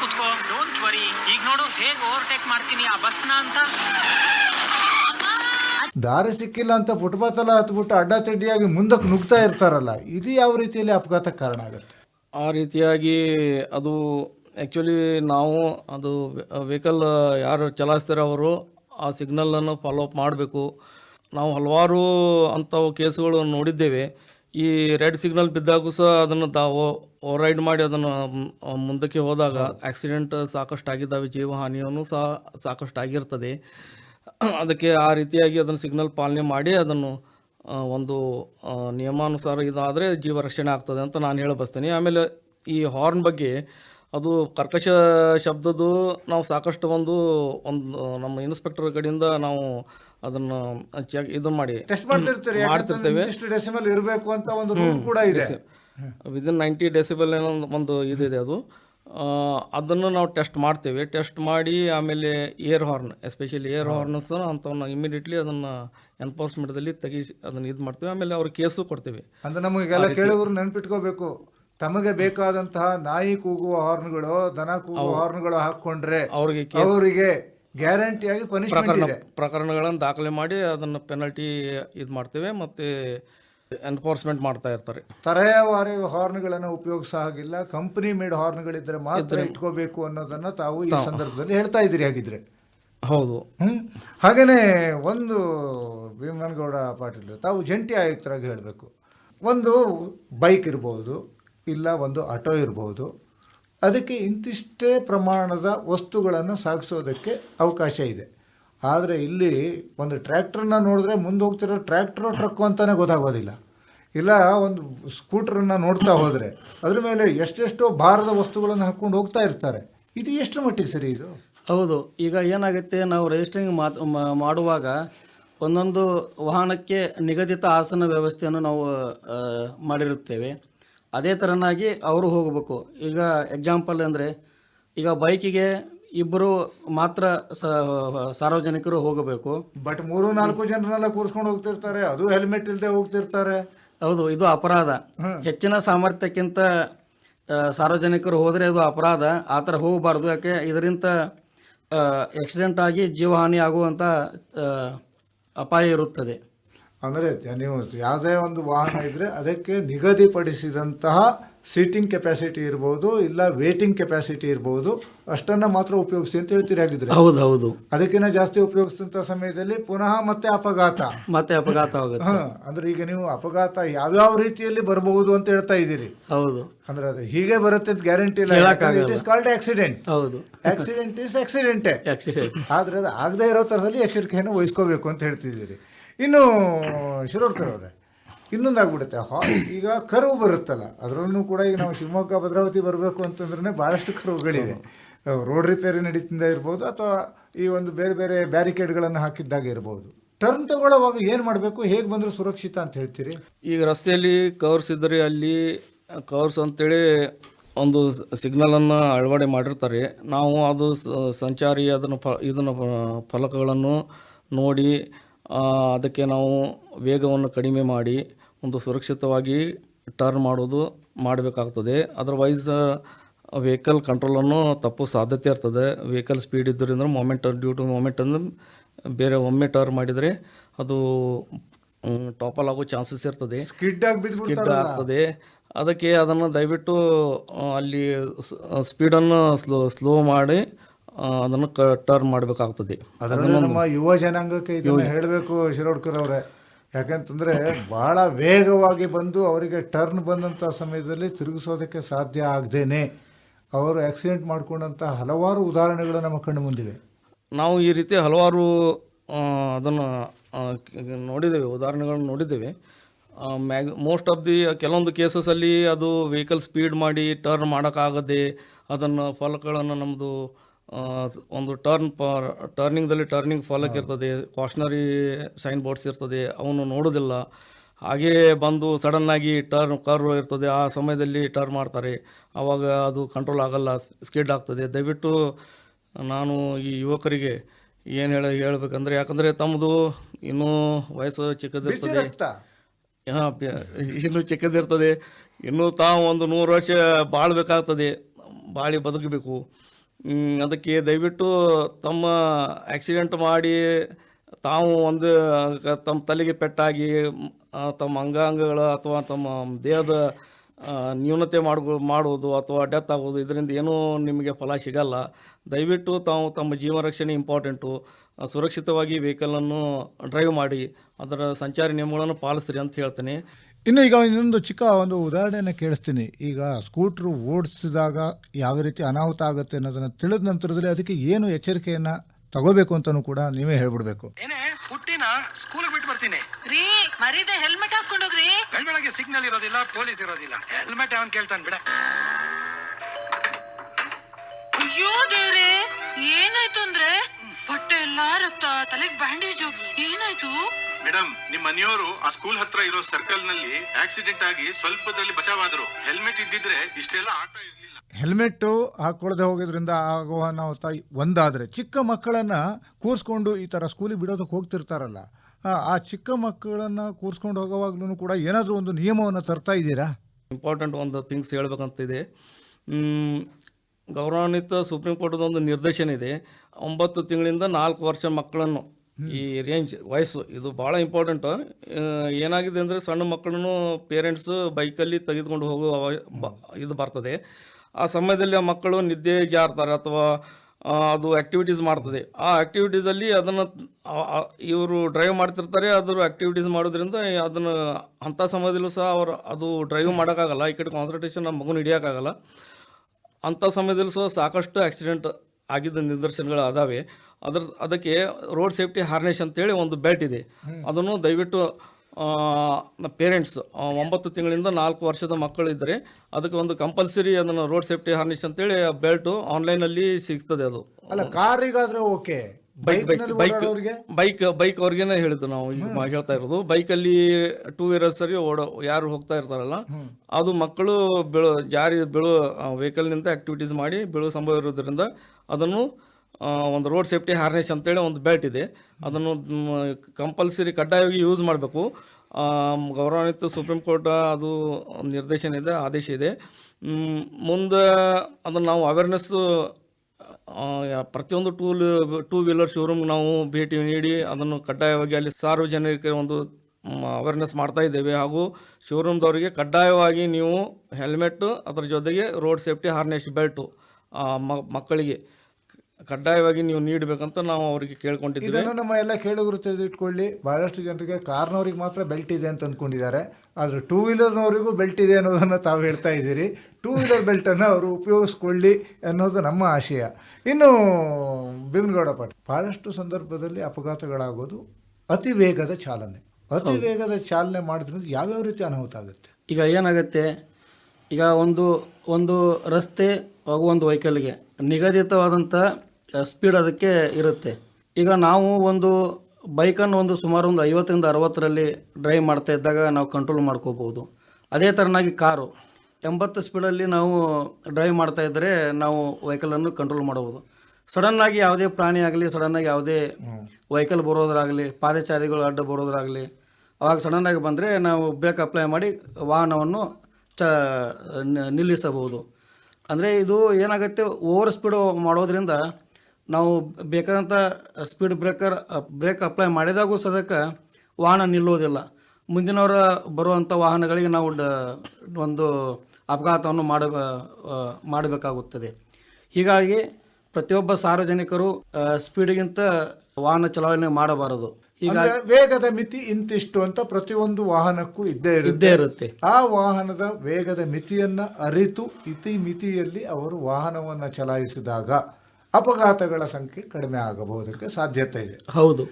ಕುತ್ಕೋ ಡೋಂಟ್ ವರಿ ಈಗ ನೋಡು ಹೇಗ್ ಓವರ್ಟೇಕ್ ಮಾಡ್ತೀನಿ ಆ ಬಸ್ನ ಅಂತ? ದಾರಿ ಸಿಕ್ಕಿಲ್ಲ ಅಂತ ಫುಟ್ಪಾತ್ ಎಲ್ಲ ಹತ್ಬಿಟ್ಟು ಅಡ್ಡ ತಿಡ್ಡಿಯಾಗಿ ಮುಂದಕ್ಕೆ ನುಗ್ತಾ ಇರ್ತಾರಲ್ಲ ಇದು ಯಾವ ರೀತಿಯಲ್ಲಿ ಅಪಘಾತಕ್ಕೆ ಕಾರಣ ಆಗುತ್ತೆ? ಆ ರೀತಿಯಾಗಿ ಅದು ಆ್ಯಕ್ಚುಲಿ ನಾವು ಅದು ವೆಹಿಕಲ್ ಯಾರು ಚಲಾಯಿಸ್ತಾರೆ ಅವರು ಆ ಸಿಗ್ನಲನ್ನು ಫಾಲೋ ಅಪ್ ಮಾಡಬೇಕು. ನಾವು ಹಲವಾರು ಅಂಥವು ಕೇಸುಗಳು ನೋಡಿದ್ದೇವೆ. ಈ ರೆಡ್ ಸಿಗ್ನಲ್ ಬಿದ್ದಾಗೂ ಸಹ ಅದನ್ನು ತಾವು ಓವರ್ರೈಡ್ ಮಾಡಿ ಅದನ್ನು ಮುಂದಕ್ಕೆ ಹೋದಾಗ ಆಕ್ಸಿಡೆಂಟ್ ಸಾಕಷ್ಟು ಆಗಿದ್ದಾವೆ ಜೀವಹಾನಿಯನ್ನು ಸಹ ಸಾಕಷ್ಟು ಆಗಿರ್ತದೆ ಅದಕ್ಕೆ ಆ ರೀತಿಯಾಗಿ ಅದನ್ನು ಸಿಗ್ನಲ್ ಪಾಲನೆ ಮಾಡಿ ಅದನ್ನು ಒಂದು ನಿಯಮಾನುಸಾರ ಇದಾದರೆ ಜೀವ ರಕ್ಷಣೆ ಆಗ್ತದೆ ಅಂತ ನಾನು ಹೇಳಿ ಬಸ್ತೇನೆ ಆಮೇಲೆ ಈ ಹಾರ್ನ್ ಬಗ್ಗೆ ಅದು ಕರ್ಕಶ ಶಬ್ದದ್ದು ನಾವು ಸಾಕಷ್ಟು ಒಂದು ಒಂದು, ನಮ್ಮ ಇನ್ಸ್ಪೆಕ್ಟರ್ ಕಡೆಯಿಂದ ನಾವು ಅದನ್ನು ಚೆಕ್ ಇದು ಮಾಡಿ ಟೆಸ್ಟ್ ಮಾಡ್ತಿರ್ತೀರಿ ಮಾಡ್ತಿರ್ತೇವೆ. ಇಷ್ಟು ಡೆಸಿಬಲ್ ಇರಬೇಕು ಅಂತ ಒಂದು ರೂಲ್ ಕೂಡ ಇದೆ. ವಿದಿನ್ ನೈಂಟಿ ಡೆಸಿಬಲ್ ಏನೋ ಒಂದು- ಇದಿದೆ ಅದು. ಆ, ಅದನ್ನು ನಾವು ಟೆಸ್ಟ್ ಮಾಡ್ತೇವೆ. ಟೆಸ್ಟ್ ಮಾಡಿ ಆಮೇಲೆ air horn especially air horns ಅಂತವನ್ನ ಅಂಥವನ್ನ ಇಮಿಡಿಯೇಟ್ಲಿ ಅದನ್ನು ಎನ್ಫೋರ್ಸ್ಮೆಂಟ್ದಲ್ಲಿ ತೆಗಿ ಅದನ್ನು ಇದು ಮಾಡ್ತೇವೆ. ಆಮೇಲೆ ಅವ್ರ ಕೇಸು ಕೊಡ್ತೇವೆ. ಅಂದ್ರೆ ನಮಗೆಲ್ಲ ಕೇಳುಗರು ನೆನ್ಪಿಟ್ಕೋಬೇಕು. ತಮಗೆ ಬೇಕಾದಂತಹ ನಾಯಿ ಕೂಗುವ ಹಾರ್ನ್ಗಳು ದನ ಕೂಗುವ ಹಾರ್ನ್ಗಳು ಹಾಕೊಂಡ್ರೆ ಅವರಿಗೆ ಅವರಿಗೆ ಗ್ಯಾರಂಟಿಯಾಗಿ ಪನಿಷ್ಮೆಂಟ್ ಪ್ರಕರಣ ಇದೆ. ಪ್ರಕರಣಗಳನ್ನು ದಾಖಲೆ ಮಾಡಿ ಅದನ್ನು ಪೆನಲ್ಟಿ ಇದು ಮಾಡ್ತೇವೆ ಮತ್ತು ಎನ್ಫೋರ್ಸ್ಮೆಂಟ್ ಮಾಡ್ತಾ ಇರ್ತಾರೆ. ತರಹವಾರಿ ಹಾರ್ನ್ಗಳನ್ನು ಉಪಯೋಗಿಸೋ ಹಾಗಿಲ್ಲ. ಕಂಪನಿ ಮೇಡ್ ಹಾರ್ನ್ಗಳಿದ್ರೆ ಮಾತ್ರ ಇಟ್ಕೋಬೇಕು ಅನ್ನೋದನ್ನ ತಾವು ಈ ಸಂದರ್ಭದಲ್ಲಿ ಹೇಳ್ತಾ ಇದ್ದೀರಿ ಹಾಗಿದ್ರೆ. ಹೌದು. ಹ್ಮ್? ಹಾಗೇನೆ ಒಂದು ಭೀಮನಗೌಡ ಪಾಟೀಲ್ ತಾವು ಜಂಟಿ ಆಯುಕ್ತರಾಗಿ ಹೇಳಬೇಕು. ಒಂದು ಬೈಕ್ ಇರ್ಬೋದು ಇಲ್ಲ ಒಂದು ಆಟೋ ಇರ್ಬೋದು ಅದಕ್ಕೆ ಇಂತಿಷ್ಟೇ ಪ್ರಮಾಣದ ವಸ್ತುಗಳನ್ನು ಸಾಗಿಸೋದಕ್ಕೆ ಅವಕಾಶ ಇದೆ. ಆದರೆ ಇಲ್ಲಿ ಒಂದು ಟ್ರ್ಯಾಕ್ಟ್ರನ್ನ ನೋಡಿದ್ರೆ ಮುಂದೆ ಹೋಗ್ತಿರೋ ಟ್ರ್ಯಾಕ್ಟ್ರು ಟ್ರಕ್ಕು ಅಂತಲೇ ಗೊತ್ತಾಗೋದಿಲ್ಲ. ಇಲ್ಲ, ಒಂದು ಸ್ಕೂಟ್ರನ್ನು ನೋಡ್ತಾ ಹೋದರೆ ಅದ್ರ ಮೇಲೆ ಎಷ್ಟೆಷ್ಟೋ ಭಾರದ ವಸ್ತುಗಳನ್ನು ಹಾಕ್ಕೊಂಡು ಹೋಗ್ತಾ ಇರ್ತಾರೆ. ಇದು ಎಷ್ಟು ಮಟ್ಟಿಗೆ ಸರಿ ಇದು? ಹೌದು, ಈಗ ಏನಾಗುತ್ತೆ, ನಾವು ರಿಜಿಸ್ಟ್ರಿಂಗ್ ಮಾತ್ ಮಾಡುವಾಗ ಒಂದೊಂದು ವಾಹನಕ್ಕೆ ನಿಗದಿತ ಆಸನ ವ್ಯವಸ್ಥೆಯನ್ನು ನಾವು ಮಾಡಿರುತ್ತೇವೆ. ಅದೇ ಥರನಾಗಿ ಅವರು ಹೋಗಬೇಕು. ಈಗ ಎಕ್ಸಾಂಪಲ್ ಅಂದರೆ ಈಗ ಬೈಕಿಗೆ ಇಬ್ಬರು ಮಾತ್ರ ಸಾರ್ವಜನಿಕರು ಹೋಗಬೇಕು. ಬಟ್ ಮೂರು ನಾಲ್ಕು ಜನರನ್ನೆಲ್ಲ ಕೂರಿಸ್ಕೊಂಡು ಹೋಗ್ತಿರ್ತಾರೆ ಅದು ಹೆಲ್ಮೆಟ್ ಇಲ್ಲದೆ ಹೋಗ್ತಿರ್ತಾರೆ. ಹೌದು ಇದು ಅಪರಾಧ. ಹೆಚ್ಚಿನ ಸಾಮರ್ಥ್ಯಕ್ಕಿಂತ ಸಾರ್ವಜನಿಕರು ಹೋದರೆ ಅದು ಅಪರಾಧ. ಆ ಥರ ಹೋಗಬಾರ್ದು. ಯಾಕೆ? ಇದರಿಂದ ಆಕ್ಸಿಡೆಂಟ್ ಆಗಿ ಜೀವಹಾನಿ ಆಗುವಂಥ ಅಪಾಯ ಇರುತ್ತದೆ. ಅಂದರೆ ನೀವು ಯಾವುದೇ ಒಂದು ವಾಹನ ಇದ್ದರೆ ಅದಕ್ಕೆ ನಿಗದಿಪಡಿಸಿದಂತಹ ಸೀಟಿಂಗ್ ಕೆಪಾಸಿಟಿ ಇರ್ಬೋದು ಇಲ್ಲ ವೇಟಿಂಗ್ ಕೆಪಾಸಿಟಿ ಇರ್ಬೋದು ಅಷ್ಟನ್ನು ಮಾತ್ರ ಉಪಯೋಗಿಸಿ ಅಂತ ಹೇಳ್ತೀರಿ ಆಗಿದ್ರೆ ಹೌದು ಹೌದು. ಅದಕ್ಕಿಂತ ಜಾಸ್ತಿ ಉಪಯೋಗಿಸಿದಂಥ ಸಮಯದಲ್ಲಿ ಪುನಃ ಮತ್ತೆ ಅಪಘಾತ. ಮತ್ತೆ ಅಪಘಾತ ಅಂದ್ರೆ ಈಗ ನೀವು ಅಪಘಾತ ಯಾವ್ಯಾವ ರೀತಿಯಲ್ಲಿ ಬರಬಹುದು ಅಂತ ಹೇಳ್ತಾ ಇದ್ದೀರಿ. ಹೌದು. ಅಂದ್ರೆ ಅದು ಹೀಗೆ ಬರುತ್ತೆ ಅಂತ ಗ್ಯಾರಂಟಿ ಇಲ್ಲ. ಇಟ್ ಇಸ್ ಕಾಲ್ಡ್ ಆಕ್ಸಿಡೆಂಟ್ ಹೌದು. ಆಕ್ಸಿಡೆಂಟ್ ಇಸ್ ಆಕ್ಸಿಡೆಂಟೇ ಆಕ್ಸಿಡೆಂಟ್ ಆದ್ರೆ ಅದು ಆಗದೆ ಇರೋ ಥರದಲ್ಲಿ ಎಚ್ಚರಿಕೆಯನ್ನು ವಹಿಸ್ಕೋಬೇಕು ಅಂತ ಹೇಳ್ತಿದ್ದೀರಿ. ಇನ್ನು ಶಿರೋಡ್ಕರ್ ಅವರೇ. ಇನ್ನೊಂದು ಆಗ್ಬಿಡುತ್ತೆ ಹಾ ಈಗ ಕರುವು ಬರುತ್ತಲ್ಲ. ಅದರಲ್ಲೂ ಕೂಡ ಈಗ ನಾವು ಶಿವಮೊಗ್ಗ, ಭದ್ರಾವತಿ ಬರಬೇಕು ಅಂತಂದ್ರೆ ಭಾಳಷ್ಟು ಕರುವುಗಳಿವೆ. ರೋಡ್ ರಿಪೇರಿ ನಡೀತಿಂದ ಇರ್ಬೋದು ಅಥವಾ ಈ ಒಂದು ಬೇರೆ ಬೇರೆ ಬ್ಯಾರಿಕೇಡ್ಗಳನ್ನು ಹಾಕಿದ್ದಾಗ ಇರ್ಬೋದು. ಟರ್ನ್ ತಗೊಳ್ಳೋವಾಗ ಏನು ಮಾಡಬೇಕು? ಹೇಗೆ ಬಂದರೂ ಸುರಕ್ಷಿತ ಅಂತ ಹೇಳ್ತೀರಿ? ಈಗ ರಸ್ತೆಯಲ್ಲಿ ಕವರ್ಸ್ ಇದ್ದರೆ ಅಲ್ಲಿ ಕವರ್ಸ್ ಅಂತೇಳಿ ಒಂದು ಸಿಗ್ನಲನ್ನು ಅಳವಡೆ ಮಾಡಿರ್ತಾರೆ. ನಾವು ಅದು ಸಂಚಾರಿ ಅದನ್ನು ಫ ಇದನ್ನು ಫಲಕಗಳನ್ನು ನೋಡಿ ಅದಕ್ಕೆ ನಾವು ವೇಗವನ್ನು ಕಡಿಮೆ ಮಾಡಿ ಒಂದು ಸುರಕ್ಷಿತವಾಗಿ ಟರ್ನ್ ಮಾಡೋದು ಮಾಡಬೇಕಾಗ್ತದೆ. ಅದರ್ವೈಸ್ ವೆಹಿಕಲ್ ಕಂಟ್ರೋಲನ್ನು ತಪ್ಪು ಸಾಧ್ಯತೆ ಇರ್ತದೆ. ವೆಹಿಕಲ್ ಸ್ಪೀಡ್ ಇದ್ದರಿಂದ ಮೊಮೆಂಟ್ ಡ್ಯೂ ಟು ಮೊಮೆಂಟನ್ನು ಬೇರೆ ಒಮ್ಮೆ ಟರ್ನ್ ಮಾಡಿದರೆ ಅದು ಟಾಪಲ್ ಆಗೋ ಚಾನ್ಸಸ್ ಇರ್ತದೆ. ಸ್ಕಿಡ್ ಆಗಿ ಸ್ಕಿಡ್ ಆಗ್ತದೆ. ಅದಕ್ಕೆ ಅದನ್ನು ದಯವಿಟ್ಟು ಅಲ್ಲಿ ಸ್ಪೀಡನ್ನು ಸ್ಲೋ ಸ್ಲೋ ಮಾಡಿ ಅದನ್ನು ಕ ಟರ್ನ್ ಮಾಡಬೇಕಾಗ್ತದೆ. ಅದರಲ್ಲಿ ನಮ್ಮ ಯುವ ಜನಾಂಗಕ್ಕೆ ಇದನ್ನು ಹೇಳಬೇಕು ಶಿರೋಡ್ಕರ್ ಅವರೇ. ಯಾಕಂತಂದರೆ ಬಹಳ ವೇಗವಾಗಿ ಬಂದು ಅವರಿಗೆ ಟರ್ನ್ ಬಂದಂಥ ಸಮಯದಲ್ಲಿ ತಿರುಗಿಸೋದಕ್ಕೆ ಸಾಧ್ಯ ಆಗದೇನೆ. ಅವರು ಆಕ್ಸಿಡೆಂಟ್ ಮಾಡ್ಕೊಂಡಂಥ ಹಲವಾರು ಉದಾಹರಣೆಗಳು ನಮ್ಮ ಕಣ್ಣು ಮುಂದಿವೆ. ನಾವು ಈ ರೀತಿ ಹಲವಾರು ಅದನ್ನು ನೋಡಿದ್ದೇವೆ ಉದಾಹರಣೆಗಳನ್ನು ನೋಡಿದ್ದೇವೆ. ಮ್ಯಾಗ್ ಮೋಸ್ಟ್ ಆಫ್ ದಿ ಕೆಲವೊಂದು ಕೇಸಸ್ಸಲ್ಲಿ ಅದು ವೆಹಿಕಲ್ ಸ್ಪೀಡ್ ಮಾಡಿ ಟರ್ನ್ ಮಾಡೋಕ್ಕಾಗದೆ ಅದನ್ನು ಫಲಕಗಳನ್ನು ನಮ್ಮದು ಒಂದು ಟರ್ನ್ ಪ ಟರ್ನಿಂಗ್ದಲ್ಲಿ ಟರ್ನಿಂಗ್ ಫಾಲಕ್ ಇರ್ತದೆ ಕಾಶ್ನರಿ ಸೈನ್ ಬೋರ್ಡ್ಸ್ ಇರ್ತದೆ ಅವನು ನೋಡೋದಿಲ್ಲ. ಹಾಗೇ ಬಂದು ಸಡನ್ನಾಗಿ ಟರ್ನ್ ಕರ್ ಇರ್ತದೆ ಆ ಸಮಯದಲ್ಲಿ ಟರ್ನ್ ಮಾಡ್ತಾರೆ. ಆವಾಗ ಅದು ಕಂಟ್ರೋಲ್ ಆಗಲ್ಲ ಸ್ಕಿಡ್ ಆಗ್ತದೆ. ದಯವಿಟ್ಟು ನಾನು ಈ ಯುವಕರಿಗೆ ಏನು ಹೇಳ ಹೇಳಬೇಕಂದ್ರೆ ಯಾಕಂದರೆ ತಮ್ಮದು ಇನ್ನೂ ವಯಸ್ಸು ಚಿಕ್ಕದಿರ್ತದೆ. ಹಾಂ ಇನ್ನೂ ಚಿಕ್ಕದಿರ್ತದೆ. ಇನ್ನೂ ತಾವು ಒಂದು ನೂರು ವರ್ಷ ಬಾಳ್ಬೇಕಾಗ್ತದೆ. ಬಾಳಿ ಬದುಕಬೇಕು. ಅದಕ್ಕೆ ದಯವಿಟ್ಟು ತಮ್ಮ ಆಕ್ಸಿಡೆಂಟ್ ಮಾಡಿ ತಾವು ಒಂದು ತಮ್ಮ ತಲೆಗೆ ಪೆಟ್ಟಾಗಿ ತಮ್ಮ ಅಂಗಾಂಗಗಳ ಅಥವಾ ತಮ್ಮ ದೇಹದ ನ್ಯೂನತೆ ಮಾಡ್ಕೊ ಮಾಡುವುದು ಅಥವಾ ಡೆತ್ ಆಗೋದು ಇದರಿಂದ ಏನೂ ನಿಮಗೆ ಫಲ ಸಿಗಲ್ಲ. ದಯವಿಟ್ಟು ತಾವು ತಮ್ಮ ಜೀವ ರಕ್ಷಣೆ ಇಂಪಾರ್ಟೆಂಟು ಸುರಕ್ಷಿತವಾಗಿ ವೆಹಿಕಲನ್ನು ಡ್ರೈವ್ ಮಾಡಿ, ಅದರ ಸಂಚಾರಿ ನಿಯಮಗಳನ್ನು ಪಾಲಿಸ್ರಿ ಅಂತ ಹೇಳ್ತೇನೆ. ಇನ್ನು ಈಗ ಇನ್ನೊಂದು ಚಿಕ್ಕ ಒಂದು ಉದಾಹರಣೆಯನ್ನು ಕೇಳಿಸ್ತೀನಿ. ಈಗ ಸ್ಕೂಟ್ರು ಓಡಿಸಿದಾಗ ಯಾವ ರೀತಿ ಅನಾಹುತ ಆಗುತ್ತೆ ಅನ್ನೋದನ್ನ ತಿಳಿದ ನಂತರದಲ್ಲಿ ಅದಕ್ಕೆ ಏನು ಎಚ್ಚರಿಕೆಯನ್ನ ತಗೋಬೇಕು ಅಂತಲೂ ಕೂಡ ನೀವೇ ಹೇಳ್ಬಿಡ್ಬೇಕು. ಏನೇ ಹುಟ್ಟಿನ ಸ್ಕೂಲ್ ಬಿಟ್ಟು ಬರ್ತೀನಿ. ರೀ ಮರೀದೆ ಹೆಲ್ಮೆಟ್ ಹಾಕೊಂಡೋಗ್ರಿ ಬೆಳಗ್ಗೆ ಸಿಗ್ನಲ್ ಇರೋದಿಲ್ಲ ಪೊಲೀಸ್ ಇರೋದಿಲ್ಲ. ಹೆಲ್ಮೆಟ್ ಅವನ್ ಕೇಳ್ತಾನೆ ಬಿಡ. ಅಯ್ಯೋ ದೇವ್ರೆ ಏನಾಯ್ತು ಅಂದ್ರೆ? ಬಟ್ಟೆ ಎಲ್ಲಾ ರಕ್ತ ತಲೆಗ್ ಬ್ಯಾಂಡೇಜು ಏನಾಯ್ತು? ಮೇಡಮ್ ನಿಮ್ಮ ಮನೆಯವರು ಆ ಸ್ಕೂಲ್ ಹತ್ರ ಇರೋ ಸರ್ಕಲ್ನಲ್ಲಿ ಆಕ್ಸಿಡೆಂಟ್ ಆಗಿ ಸ್ವಲ್ಪದಲ್ಲಿ ಬಚಾವಾದ್ರು. ಹೆಲ್ಮೆಟ್ ಇದ್ದಿದ್ರೆ ಇಷ್ಟೆಲ್ಲ ಆಟ ಇರಲಿಲ್ಲ. ಹೆಲ್ಮೆಟ್ಟು ಹಾಕೊಳ್ಳದೆ ಹೋಗೋದ್ರಿಂದ ಆಗುವ ತಾಯಿ ಒಂದಾದರೆ ಚಿಕ್ಕ ಮಕ್ಕಳನ್ನು ಕೂರಿಸ್ಕೊಂಡು ಈ ಥರ ಸ್ಕೂಲಿಗೆ ಬಿಡೋದಕ್ಕೆ ಹೋಗ್ತಿರ್ತಾರಲ್ಲ ಆ- ಚಿಕ್ಕ ಮಕ್ಕಳನ್ನು ಕೂರಿಸ್ಕೊಂಡು ಹೋಗೋವಾಗ್ಲೂ ಕೂಡ ಏನಾದರೂ ಒಂದು ನಿಯಮವನ್ನು ತರ್ತಾ ಇದ್ದೀರಾ? ಇಂಪಾರ್ಟೆಂಟ್ ಒಂದು ಥಿಂಗ್ಸ್ ಹೇಳ್ಬೇಕಂತಿದೆ. ಗೌರವಾನ್ವಿತ ಸುಪ್ರೀಂ ಕೋರ್ಟ್ದ ಒಂದು ನಿರ್ದೇಶನ ಇದೆ. ಒಂಬತ್ತು ತಿಂಗಳಿಂದ ನಾಲ್ಕು ವರ್ಷ ಮಕ್ಕಳನ್ನು ಈ ರೇಂಜ್ ವಯಸ್ಸು ಇದು ಭಾಳ ಇಂಪಾರ್ಟೆಂಟ್ ಏನಾಗಿದೆ ಅಂದರೆ ಸಣ್ಣ ಮಕ್ಕಳನ್ನು ಪೇರೆಂಟ್ಸ್ ಬೈಕಲ್ಲಿ ತೆಗೆದುಕೊಂಡು ಹೋಗುವ ಇದು ಬರ್ತದೆ. ಆ ಸಮಯದಲ್ಲಿ ಆ ಮಕ್ಕಳು ನಿದ್ದೆ ಜಾರ್ತಾರೆ ಅಥವಾ ಅದು ಆ್ಯಕ್ಟಿವಿಟೀಸ್ ಮಾಡ್ತದೆ. ಆ ಆ್ಯಕ್ಟಿವಿಟೀಸಲ್ಲಿ ಅದನ್ನು ಇವರು ಡ್ರೈವ್ ಮಾಡ್ತಿರ್ತಾರೆ, ಅದರ ಆ್ಯಕ್ಟಿವಿಟೀಸ್ ಮಾಡೋದ್ರಿಂದ ಅದನ್ನು ಅಂಥ ಸಮಯದಲ್ಲೂ ಸಹ ಅವರು ಅದು ಡ್ರೈವ್ ಮಾಡೋಕ್ಕಾಗಲ್ಲ. ಈ ಕಡೆ ಕಾನ್ಸಂಟ್ರೇಷನ್ ನಮ್ಮ ಮಗುನ ಹಿಡಿಯೋಕ್ಕಾಗಲ್ಲ. ಅಂಥ ಸಮಯದಲ್ಲೂ ಸಹ ಸಾಕಷ್ಟು ಆಕ್ಸಿಡೆಂಟ್ ಆಗಿದ್ದ ನಿದರ್ಶನಗಳು ಅದಾವೆ ಅದ್ರ ಅದಕ್ಕೆ ರೋಡ್ ಸೇಫ್ಟಿ ಹಾರ್ನೆಸ್ ಅಂತೇಳಿ ಒಂದು ಬೆಲ್ಟ್ ಇದೆ. ಅದನ್ನು ದಯವಿಟ್ಟು ಪೇರೆಂಟ್ಸ್ ಒಂಬತ್ತು ತಿಂಗಳಿಂದ ನಾಲ್ಕು ವರ್ಷದ ಮಕ್ಕಳಿದ್ದರೆ ಅದಕ್ಕೆ ಒಂದು ಕಂಪಲ್ಸರಿ ಅದನ್ನು ರೋಡ್ ಸೇಫ್ಟಿ ಹಾರ್ನೆಸ್ ಅಂತೇಳಿ ಬೆಲ್ಟು ಆನ್ಲೈನಲ್ಲಿ ಸಿಗ್ತದೆ ಅದು. ಅಲ್ಲ ಕಾರಿಗಾದ್ರೆ okay. Bike bike bike bike ಅವ್ರಿಗೆ ಅವ್ರಿಗೇನೆ ಹೇಳಿದ್ದು ನಾವು ಈಗ ಹೇಳ್ತಾ ಇರೋದು. ಬೈಕಲ್ಲಿ ಟೂ ವೀಲರ್ ಸರಿ ಓಡೋ ಯಾರು ಹೋಗ್ತಾ ಇರ್ತಾರಲ್ಲ ಅದು ಮಕ್ಕಳು ಬೀಳೋ ಜಾರಿ ಬೀಳೋ ವೆಹಿಕಲ್ನಿಂದ ಆಕ್ಟಿವಿಟೀಸ್ ಮಾಡಿ ಬೀಳೋ ಸಂಭವ ಇರೋದ್ರಿಂದ ಅದನ್ನು ಒಂದು ರೋಡ್ ಸೇಫ್ಟಿ ಹಾರ್ನೆಸ್ ಅಂತೇಳಿ ಒಂದು ಬೆಲ್ಟ್ ಇದೆ. ಅದನ್ನು ಕಂಪಲ್ಸರಿ ಕಡ್ಡಾಯವಾಗಿ ಯೂಸ್ ಮಾಡಬೇಕು. ಗೌರವಾನ್ವಿತ ಸುಪ್ರೀಂ ಕೋರ್ಟ್ ಅದು ನಿರ್ದೇಶನ ಇದೆ, ಆದೇಶ ಇದೆ. ಮುಂದೆ ಅದನ್ನು ನಾವು ಅವೇರ್ನೆಸ್ ಪ್ರತಿಯೊಂದು ಟೂಲ್ ಟೂ ವೀಲರ್ ಶೋರೂಮ್ಗೆ ನಾವು ಭೇಟಿ ನೀಡಿ ಅದನ್ನು ಕಡ್ಡಾಯವಾಗಿ ಅಲ್ಲಿ ಸಾರ್ವಜನಿಕ ಒಂದು ಅವೇರ್ನೆಸ್ ಮಾಡ್ತಾ ಇದ್ದೇವೆ. ಹಾಗೂ ಶೋರೂಮ್ದವರಿಗೆ ಕಡ್ಡಾಯವಾಗಿ ನೀವು ಹೆಲ್ಮೆಟ್ಟು ಅದರ ಜೊತೆಗೆ ರೋಡ್ ಸೇಫ್ಟಿ ಹಾರ್ನೆಸ್ ಬೆಲ್ಟು ಮಕ್ಕಳಿಗೆ. ಕಡ್ಡಾಯವಾಗಿ ನೀವು ನೀಡಬೇಕಂತ ನಾವು ಅವರಿಗೆ ಕೇಳ್ಕೊಂಡಿದ್ದೀವಿ. ಇದನ್ನು ನಮ್ಮ ಎಲ್ಲ ಕೇಳುಗರು ತೆಗೆದಿಟ್ಕೊಳ್ಳಿ. ಬಹಳಷ್ಟು ಜನರಿಗೆ ಕಾರ್ನವ್ರಿಗೆ ಮಾತ್ರ ಬೆಲ್ಟ್ ಇದೆ ಅಂತ ಅಂದ್ಕೊಂಡಿದ್ದಾರೆ. ಆದರೆ ಟೂ ವೀಲರ್ನವರಿಗೂ ಬೆಲ್ಟ್ ಇದೆ ಅನ್ನೋದನ್ನು ತಾವು ಹೇಳ್ತಾ ಇದ್ದೀರಿ. ಟೂ ವೀಲರ್ ಬೆಲ್ಟನ್ನು ಅವರು ಉಪಯೋಗಿಸ್ಕೊಳ್ಳಿ ಅನ್ನೋದು ನಮ್ಮ ಆಶಯ. ಇನ್ನು ಭೀಮನಗೌಡ ಪಾಟೀಲ್ ಭಾಳಷ್ಟು ಸಂದರ್ಭದಲ್ಲಿ ಅಪಘಾತಗಳಾಗೋದು ಅತಿ ವೇಗದ ಚಾಲನೆ. ಅತಿ ವೇಗದ ಚಾಲನೆ ಮಾಡಿದ್ರಿಂದ ಯಾವ್ಯಾವ ರೀತಿ ಅನಾಹುತ ಆಗುತ್ತೆ? ಈಗ ಏನಾಗುತ್ತೆ? ಈಗ ಒಂದು ಒಂದು ರಸ್ತೆ ಹಾಗೂ ಒಂದು ವೆಹಿಕಲ್ಗೆ ನಿಗದಿತವಾದಂಥ ಸ್ಪೀಡ್ ಅದಕ್ಕೆ ಇರುತ್ತೆ. ಈಗ ನಾವು ಒಂದು ಬೈಕನ್ನು ಒಂದು ಸುಮಾರು ಒಂದು ಐವತ್ತರಿಂದ ಅರವತ್ತರಲ್ಲಿ ಡ್ರೈವ್ ಮಾಡ್ತಾ ಇದ್ದಾಗ ನಾವು ಕಂಟ್ರೋಲ್ ಮಾಡ್ಕೋಬೋದು ಅದೇ ಥರನಾಗಿ ಕಾರು. ಎಂಬತ್ತು ಸ್ಪೀಡಲ್ಲಿ ನಾವು ಡ್ರೈವ್ ಮಾಡ್ತಾ ಇದ್ದರೆ ನಾವು ವೆಹಿಕಲನ್ನು ಕಂಟ್ರೋಲ್ ಮಾಡಬಹುದು. ಸಡನ್ನಾಗಿ ಯಾವುದೇ ಪ್ರಾಣಿ ಆಗಲಿ ಸಡನ್ನಾಗಿ ಯಾವುದೇ ವೆಹಿಕಲ್ ಬರೋದ್ರಾಗಲಿ, ಪಾದಚಾರಿಗಳು ಅಡ್ಡ ಬರೋದ್ರಾಗಲಿ, ಅವಾಗ ಸಡನ್ನಾಗಿ ಬಂದರೆ ನಾವು ಬ್ರೇಕ್ ಅಪ್ಲೈ ಮಾಡಿ ವಾಹನವನ್ನು ಚ ನಿಲ್ಲಿಸಬಹುದು. ಅಂದರೆ ಇದು ಏನಾಗುತ್ತೆ ಓವರ್ ಸ್ಪೀಡ್ ಮಾಡೋದ್ರಿಂದ ನಾವು ಬೇಕಾದಂಥ ಸ್ಪೀಡ್ ಬ್ರೇಕರ್ ಬ್ರೇಕ್ ಅಪ್ಲೈ ಮಾಡಿದಾಗೂ ಸದಕ್ಕೆ ವಾಹನ ನಿಲ್ಲುವುದಿಲ್ಲ. ಮುಂದಿನವರ ಬರುವಂಥ ವಾಹನಗಳಿಗೆ ನಾವು ಒಂದು ಅಪಘಾತವನ್ನು ಮಾಡ ಮಾಡಬೇಕಾಗುತ್ತದೆ. ಹೀಗಾಗಿ ಪ್ರತಿಯೊಬ್ಬ ಸಾರ್ವಜನಿಕರು ಸ್ಪೀಡ್ಗಿಂತ ವಾಹನ ಚಲಾವಣೆ ಮಾಡಬಾರದು. ಈಗ ವೇಗದ ಮಿತಿ ಇಂತಿಷ್ಟು ಅಂತ ಪ್ರತಿಯೊಂದು ವಾಹನಕ್ಕೂ ಇದ್ದೇ ಇದ್ದೇ ಇರುತ್ತೆ. ಆ ವಾಹನದ ವೇಗದ ಮಿತಿಯನ್ನ ಅರಿತು ಇತಿ ಮಿತಿಯಲ್ಲಿ ಅವರು ವಾಹನವನ್ನು ಚಲಾಯಿಸಿದಾಗ ಅಪಘಾತಗಳ ಸಂಖ್ಯೆ ಕಡಿಮೆ ಆಗಬಹುದಕ್ಕೆ ಸಾಧ್ಯತೆ ಇದೆ. ಹೌದು.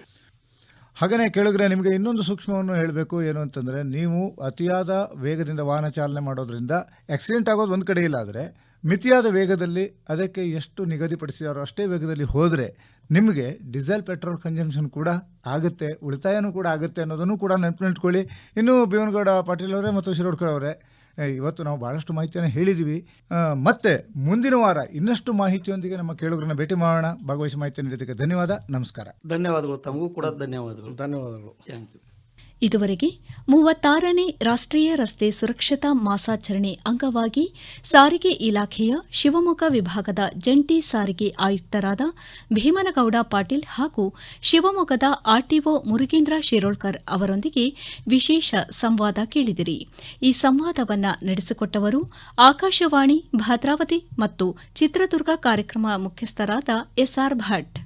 ಹಾಗೆಯೇ ಕೇಳಿದ್ರೆ ನಿಮಗೆ ಇನ್ನೊಂದು ಸೂಕ್ಷ್ಮವನ್ನು ಹೇಳಬೇಕು ಏನು ಅಂತಂದರೆ ನೀವು ಅತಿಯಾದ ವೇಗದಿಂದ ವಾಹನ ಚಾಲನೆ ಮಾಡೋದ್ರಿಂದ ಆಕ್ಸಿಡೆಂಟ್ ಆಗೋದು ಒಂದು ಕಡೆ ಇಲ್ಲ ಆದರೆ ಮಿತಿಯಾದ ವೇಗದಲ್ಲಿ ಅದಕ್ಕೆ ಎಷ್ಟು ನಿಗದಿಪಡಿಸಿದಾರೋ ಅಷ್ಟೇ ವೇಗದಲ್ಲಿ ಹೋದರೆ ನಿಮಗೆ ಡೀಸೆಲ್ ಪೆಟ್ರೋಲ್ ಕನ್ಸಂಪ್ಷನ್ ಕೂಡ ಆಗುತ್ತೆ ಉಳಿತಾಯನೂ ಕೂಡ ಆಗುತ್ತೆ ಅನ್ನೋದನ್ನು ಕೂಡ ನೆನಪಿನಿಟ್ಕೊಳ್ಳಿ ಇನ್ನು ಭೀಮನಗೌಡ ಪಾಟೀಲ್ ಅವರೇ ಮತ್ತು ಶಿರೋಡ್ಕರ್ ಅವರೇ ಇವತ್ತು ನಾವು ಭಾಳಷ್ಟು ಮಾಹಿತಿಯನ್ನು ಹೇಳಿದ್ದೀವಿ. ಮತ್ತೆ ಮುಂದಿನ ವಾರ ಇನ್ನಷ್ಟು ಮಾಹಿತಿಯೊಂದಿಗೆ ನಮ್ಮ ಕೇಳುಗರನ್ನ ಭೇಟಿ ಮಾಡೋಣ. ಭಾಗವಹಿಸಿ ಮಾಹಿತಿ ನೀಡಿದ್ದಕ್ಕೆ ಧನ್ಯವಾದ. ನಮಸ್ಕಾರ. ಧನ್ಯವಾದಗಳು. ತಮಗೂ ಕೂಡ ಧನ್ಯವಾದಗಳು. ಧನ್ಯವಾದಗಳು. ಥ್ಯಾಂಕ್ ಯು ಇದುವರೆಗೆ ಮೂವತ್ತಾರನೇ ರಾಷ್ಟ್ರೀಯ ರಸ್ತೆ ಸುರಕ್ಷತಾ ಮಾಸಾಚರಣೆ ಅಂಗವಾಗಿ ಸಾರಿಗೆ ಇಲಾಖೆಯ ಶಿವಮೊಗ್ಗ ವಿಭಾಗದ ಜಂಟಿ ಸಾರಿಗೆ ಆಯುಕ್ತರಾದ ಭೀಮನಗೌಡ ಪಾಟೀಲ್ ಹಾಗೂ ಶಿವಮೊಗ್ಗದ ಆರ್ಟಿಒ ಮುರುಗೇಂದ್ರ ಶಿರೋಳ್ಕರ್ ಅವರೊಂದಿಗೆ ವಿಶೇಷ ಸಂವಾದ ಕೇಳಿದಿರಿ. ಈ ಸಂವಾದವನ್ನ ನಡೆಸಿಕೊಟ್ಟವರು ಆಕಾಶವಾಣಿ, ಭದ್ರಾವತಿ ಮತ್ತು ಚಿತ್ರದುರ್ಗ ಕಾರ್ಯಕ್ರಮ ಮುಖ್ಯಸ್ಥರಾದ ಎಸ್ಆರ್ ಭಟ್.